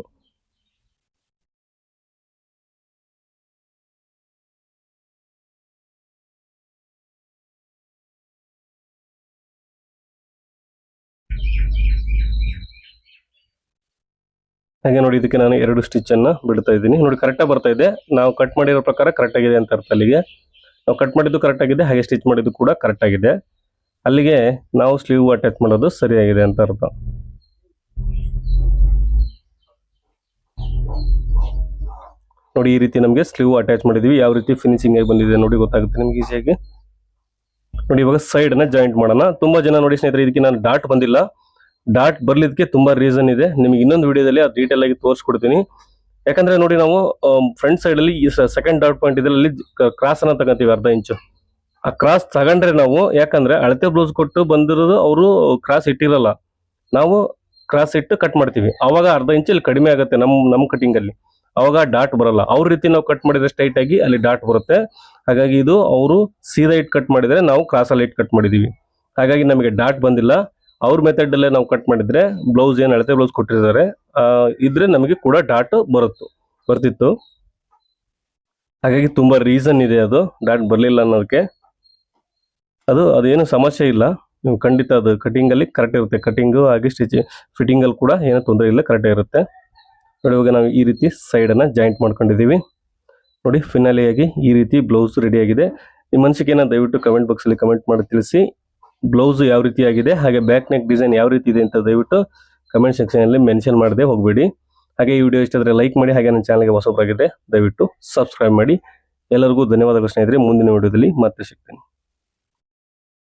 ಹಾಗೆ ನೋಡಿ ಇದಕ್ಕೆ ನಾನು ಎರಡು ಸ್ಟಿಚ್ ಅನ್ನ ಬಿಡ್ತಾ ಇದ್ದೀನಿ. ನೋಡಿ ಕರೆಕ್ಟಾಗಿ ಬರ್ತಾ ಇದೆ. ನಾವು ಕಟ್ ಮಾಡಿರೋ ಪ್ರಕಾರ ಕರೆಕ್ಟ್ ಆಗಿದೆ ಅಂತ ಅರ್ಥ ಅಲ್ಲಿಗೆ. ನಾವು ಕಟ್ ಮಾಡಿದ್ದು ಕರೆಕ್ಟ್ ಆಗಿದೆ, ಹಾಗೆ ಸ್ಟಿಚ್ ಮಾಡಿದ್ದು ಕೂಡ ಕರೆಕ್ಟ್ ಆಗಿದೆ. ಅಲ್ಲಿಗೆ ನಾವು ಸ್ಲೀವ್ ಅಟ್ಯಾಚ್ ಮಾಡೋದು ಸರಿಯಾಗಿದೆ ಅಂತ ಅರ್ಥ. ನೋಡಿ ಈ ರೀತಿ ನಮಗೆ ಸ್ಲೀವ್ ಅಟ್ಯಾಚ್ ಮಾಡಿದೀವಿ. ಯಾವ ರೀತಿ ಫಿನಿಶಿಂಗ್ ಆಗಿ ಬಂದಿದೆ ನೋಡಿ ಗೊತ್ತಾಗುತ್ತೆ ನಿಮ್ಗೆ ಈಸಿಯಾಗಿ ನೋಡಿ ಇವಾಗ ಸೈಡ್ನ ಜಾಯಿಂಟ್ ಮಾಡೋಣ. ತುಂಬಾ ಜನ ನೋಡಿ ಸ್ನೇಹಿತರೆ, ಇದಕ್ಕೆ ನಾನು ಡಾಟ್ ಬಂದಿಲ್ಲ. ಡಾಟ್ ಬರ್ಲಿದ್ದಕ್ಕೆ ತುಂಬಾ ರೀಸನ್ ಇದೆ. ನಿಮಗೆ ಇನ್ನೊಂದು ವಿಡಿಯೋದಲ್ಲಿ ಅದು ಡೀಟೇಲ್ ಆಗಿ ತೋರಿಸ್ಕೊಡ್ತೀನಿ. ಯಾಕಂದ್ರೆ ನೋಡಿ ನಾವು ಫ್ರಂಟ್ ಸೈಡ್ ಅಲ್ಲಿ ಸೆಕೆಂಡ್ ಡಾಟ್ ಪಾಯಿಂಟ್ ಇದರಲ್ಲಿ ಕ್ರಾಸ್ ಅನ್ನ ತಗೊಂತೀವಿ ಅರ್ಧ ಇಂಚು ಆ ಕ್ರಾಸ್ ತಗೊಂಡ್ರೆ ನಾವು, ಯಾಕಂದ್ರೆ ಅಳತೆ ಬ್ಲೌಸ್ ಕೊಟ್ಟು ಬಂದಿರೋದು ಅವರು ಕ್ರಾಸ್ ಇಟ್ಟಿರಲ್ಲ. ನಾವು ಕ್ರಾಸ್ ಇಟ್ಟು ಕಟ್ ಮಾಡ್ತೀವಿ. ಅವಾಗ ಅರ್ಧ ಇಂಚು ಇಲ್ಲಿ ಕಡಿಮೆ ಆಗುತ್ತೆ ನಮ್ಮ ನಮ್ಮ ಕಟಿಂಗ್ ಅಲ್ಲಿ. ಅವಾಗ ಡಾಟ್ ಬರಲ್ಲ. ಅವ್ರ ರೀತಿ ನಾವು ಕಟ್ ಮಾಡಿದ್ರೆ ಸ್ಟ್ರೈಟ್ ಆಗಿ ಅಲ್ಲಿ ಡಾಟ್ ಬರುತ್ತೆ. ಹಾಗಾಗಿ ಇದು ಅವರು ಸೀದಾ ಇಟ್ ಕಟ್ ಮಾಡಿದ್ರೆ ನಾವು ಕ್ರಾಸ್ ಅಲ್ಲಿ ಇಟ್ ಕಟ್ ಮಾಡಿದೀವಿ. ಹಾಗಾಗಿ ನಮಗೆ ಡಾಟ್ ಬಂದಿಲ್ಲ. ಅವ್ರ ಮೆಥಡ್ ಅಲ್ಲೇ ನಾವು ಕಟ್ ಮಾಡಿದ್ರೆ ಬ್ಲೌಸ್ ಏನು ಅಳತೆ ಬ್ಲೌಸ್ ಕೊಟ್ಟಿರ್ತಾರೆ ಇದ್ರೆ ನಮಗೆ ಕೂಡ ಡಾಟ್ ಬರುತ್ತು, ಬರ್ತಿತ್ತು. ಹಾಗಾಗಿ ತುಂಬಾ ರೀಸನ್ ಇದೆ ಅದು ಡಾಟ್ ಬರಲಿಲ್ಲ ಅನ್ನೋದಕ್ಕೆ. ಅದು, ಅದೇನು ಸಮಸ್ಯೆ ಇಲ್ಲ, ನೀವು ಖಂಡಿತ ಅದು ಕಟಿಂಗ್ ಅಲ್ಲಿ ಕರೆಕ್ಟ್ ಇರುತ್ತೆ ಕಟಿಂಗು ಹಾಗೆ ಸ್ಟಿಚಿಂಗ್ ಫಿಟ್ಟಿಂಗಲ್ಲಿ ಕೂಡ ಏನೂ ತೊಂದರೆ ಇಲ್ಲ ಕರೆಕ್ಟ್ ಇರುತ್ತೆ. ನೋಡಿ, ಇವಾಗ ನಾವು ಈ ರೀತಿ ಸೈಡ್ ಅನ್ನ ಜಾಯಿಂಟ್ ಮಾಡ್ಕೊಂಡಿದ್ದೀವಿ. ನೋಡಿ ಫಿನಾಲಿಯಾಗಿ ಈ ರೀತಿ ಬ್ಲೌಸ್ ರೆಡಿ ಆಗಿದೆ. ನಿಮ್ಮ ಮನಸ್ಸಿಗೆ ದಯವಿಟ್ಟು ಕಮೆಂಟ್ ಬಾಕ್ಸ್ ಅಲ್ಲಿ ಕಮೆಂಟ್ ಮಾಡಿ ತಿಳಿಸಿ. ಬ್ಲೌಸ್ ಯಾವ ರೀತಿ ಆಗಿದೆ ಹಾಗೆ ಬ್ಯಾಕ್ ನೆಕ್ ಡಿಸೈನ್ ಯಾವ ರೀತಿ ಇದೆ ಅಂತ ದಯವಿಟ್ಟು ಕಮೆಂಟ್ ಸೆಕ್ಷನ್ ಅಲ್ಲಿ ಮೆನ್ಷನ್ ಮಾಡದೆ ಹೋಗಬೇಡಿ. ಹಾಗೆ ಈ ವಿಡಿಯೋ ಇಷ್ಟ ಆದರೆ ಲೈಕ್ ಮಾಡಿ, ಹಾಗೆ ನನ್ನ ಚಾನಲ್ಗೆ ಹೊಸಬರಾಗಿದೆ ದಯವಿಟ್ಟು ಸಬ್ಸ್ಕ್ರೈಬ್ ಮಾಡಿ. ಎಲ್ಲರಿಗೂ ಧನ್ಯವಾದಗಳು ಸ್ನೇಹಿತರೆ, ಮುಂದಿನ ವಿಡಿಯೋದಲ್ಲಿ ಮತ್ತೆ ಸಿಗ್ತೀನಿ.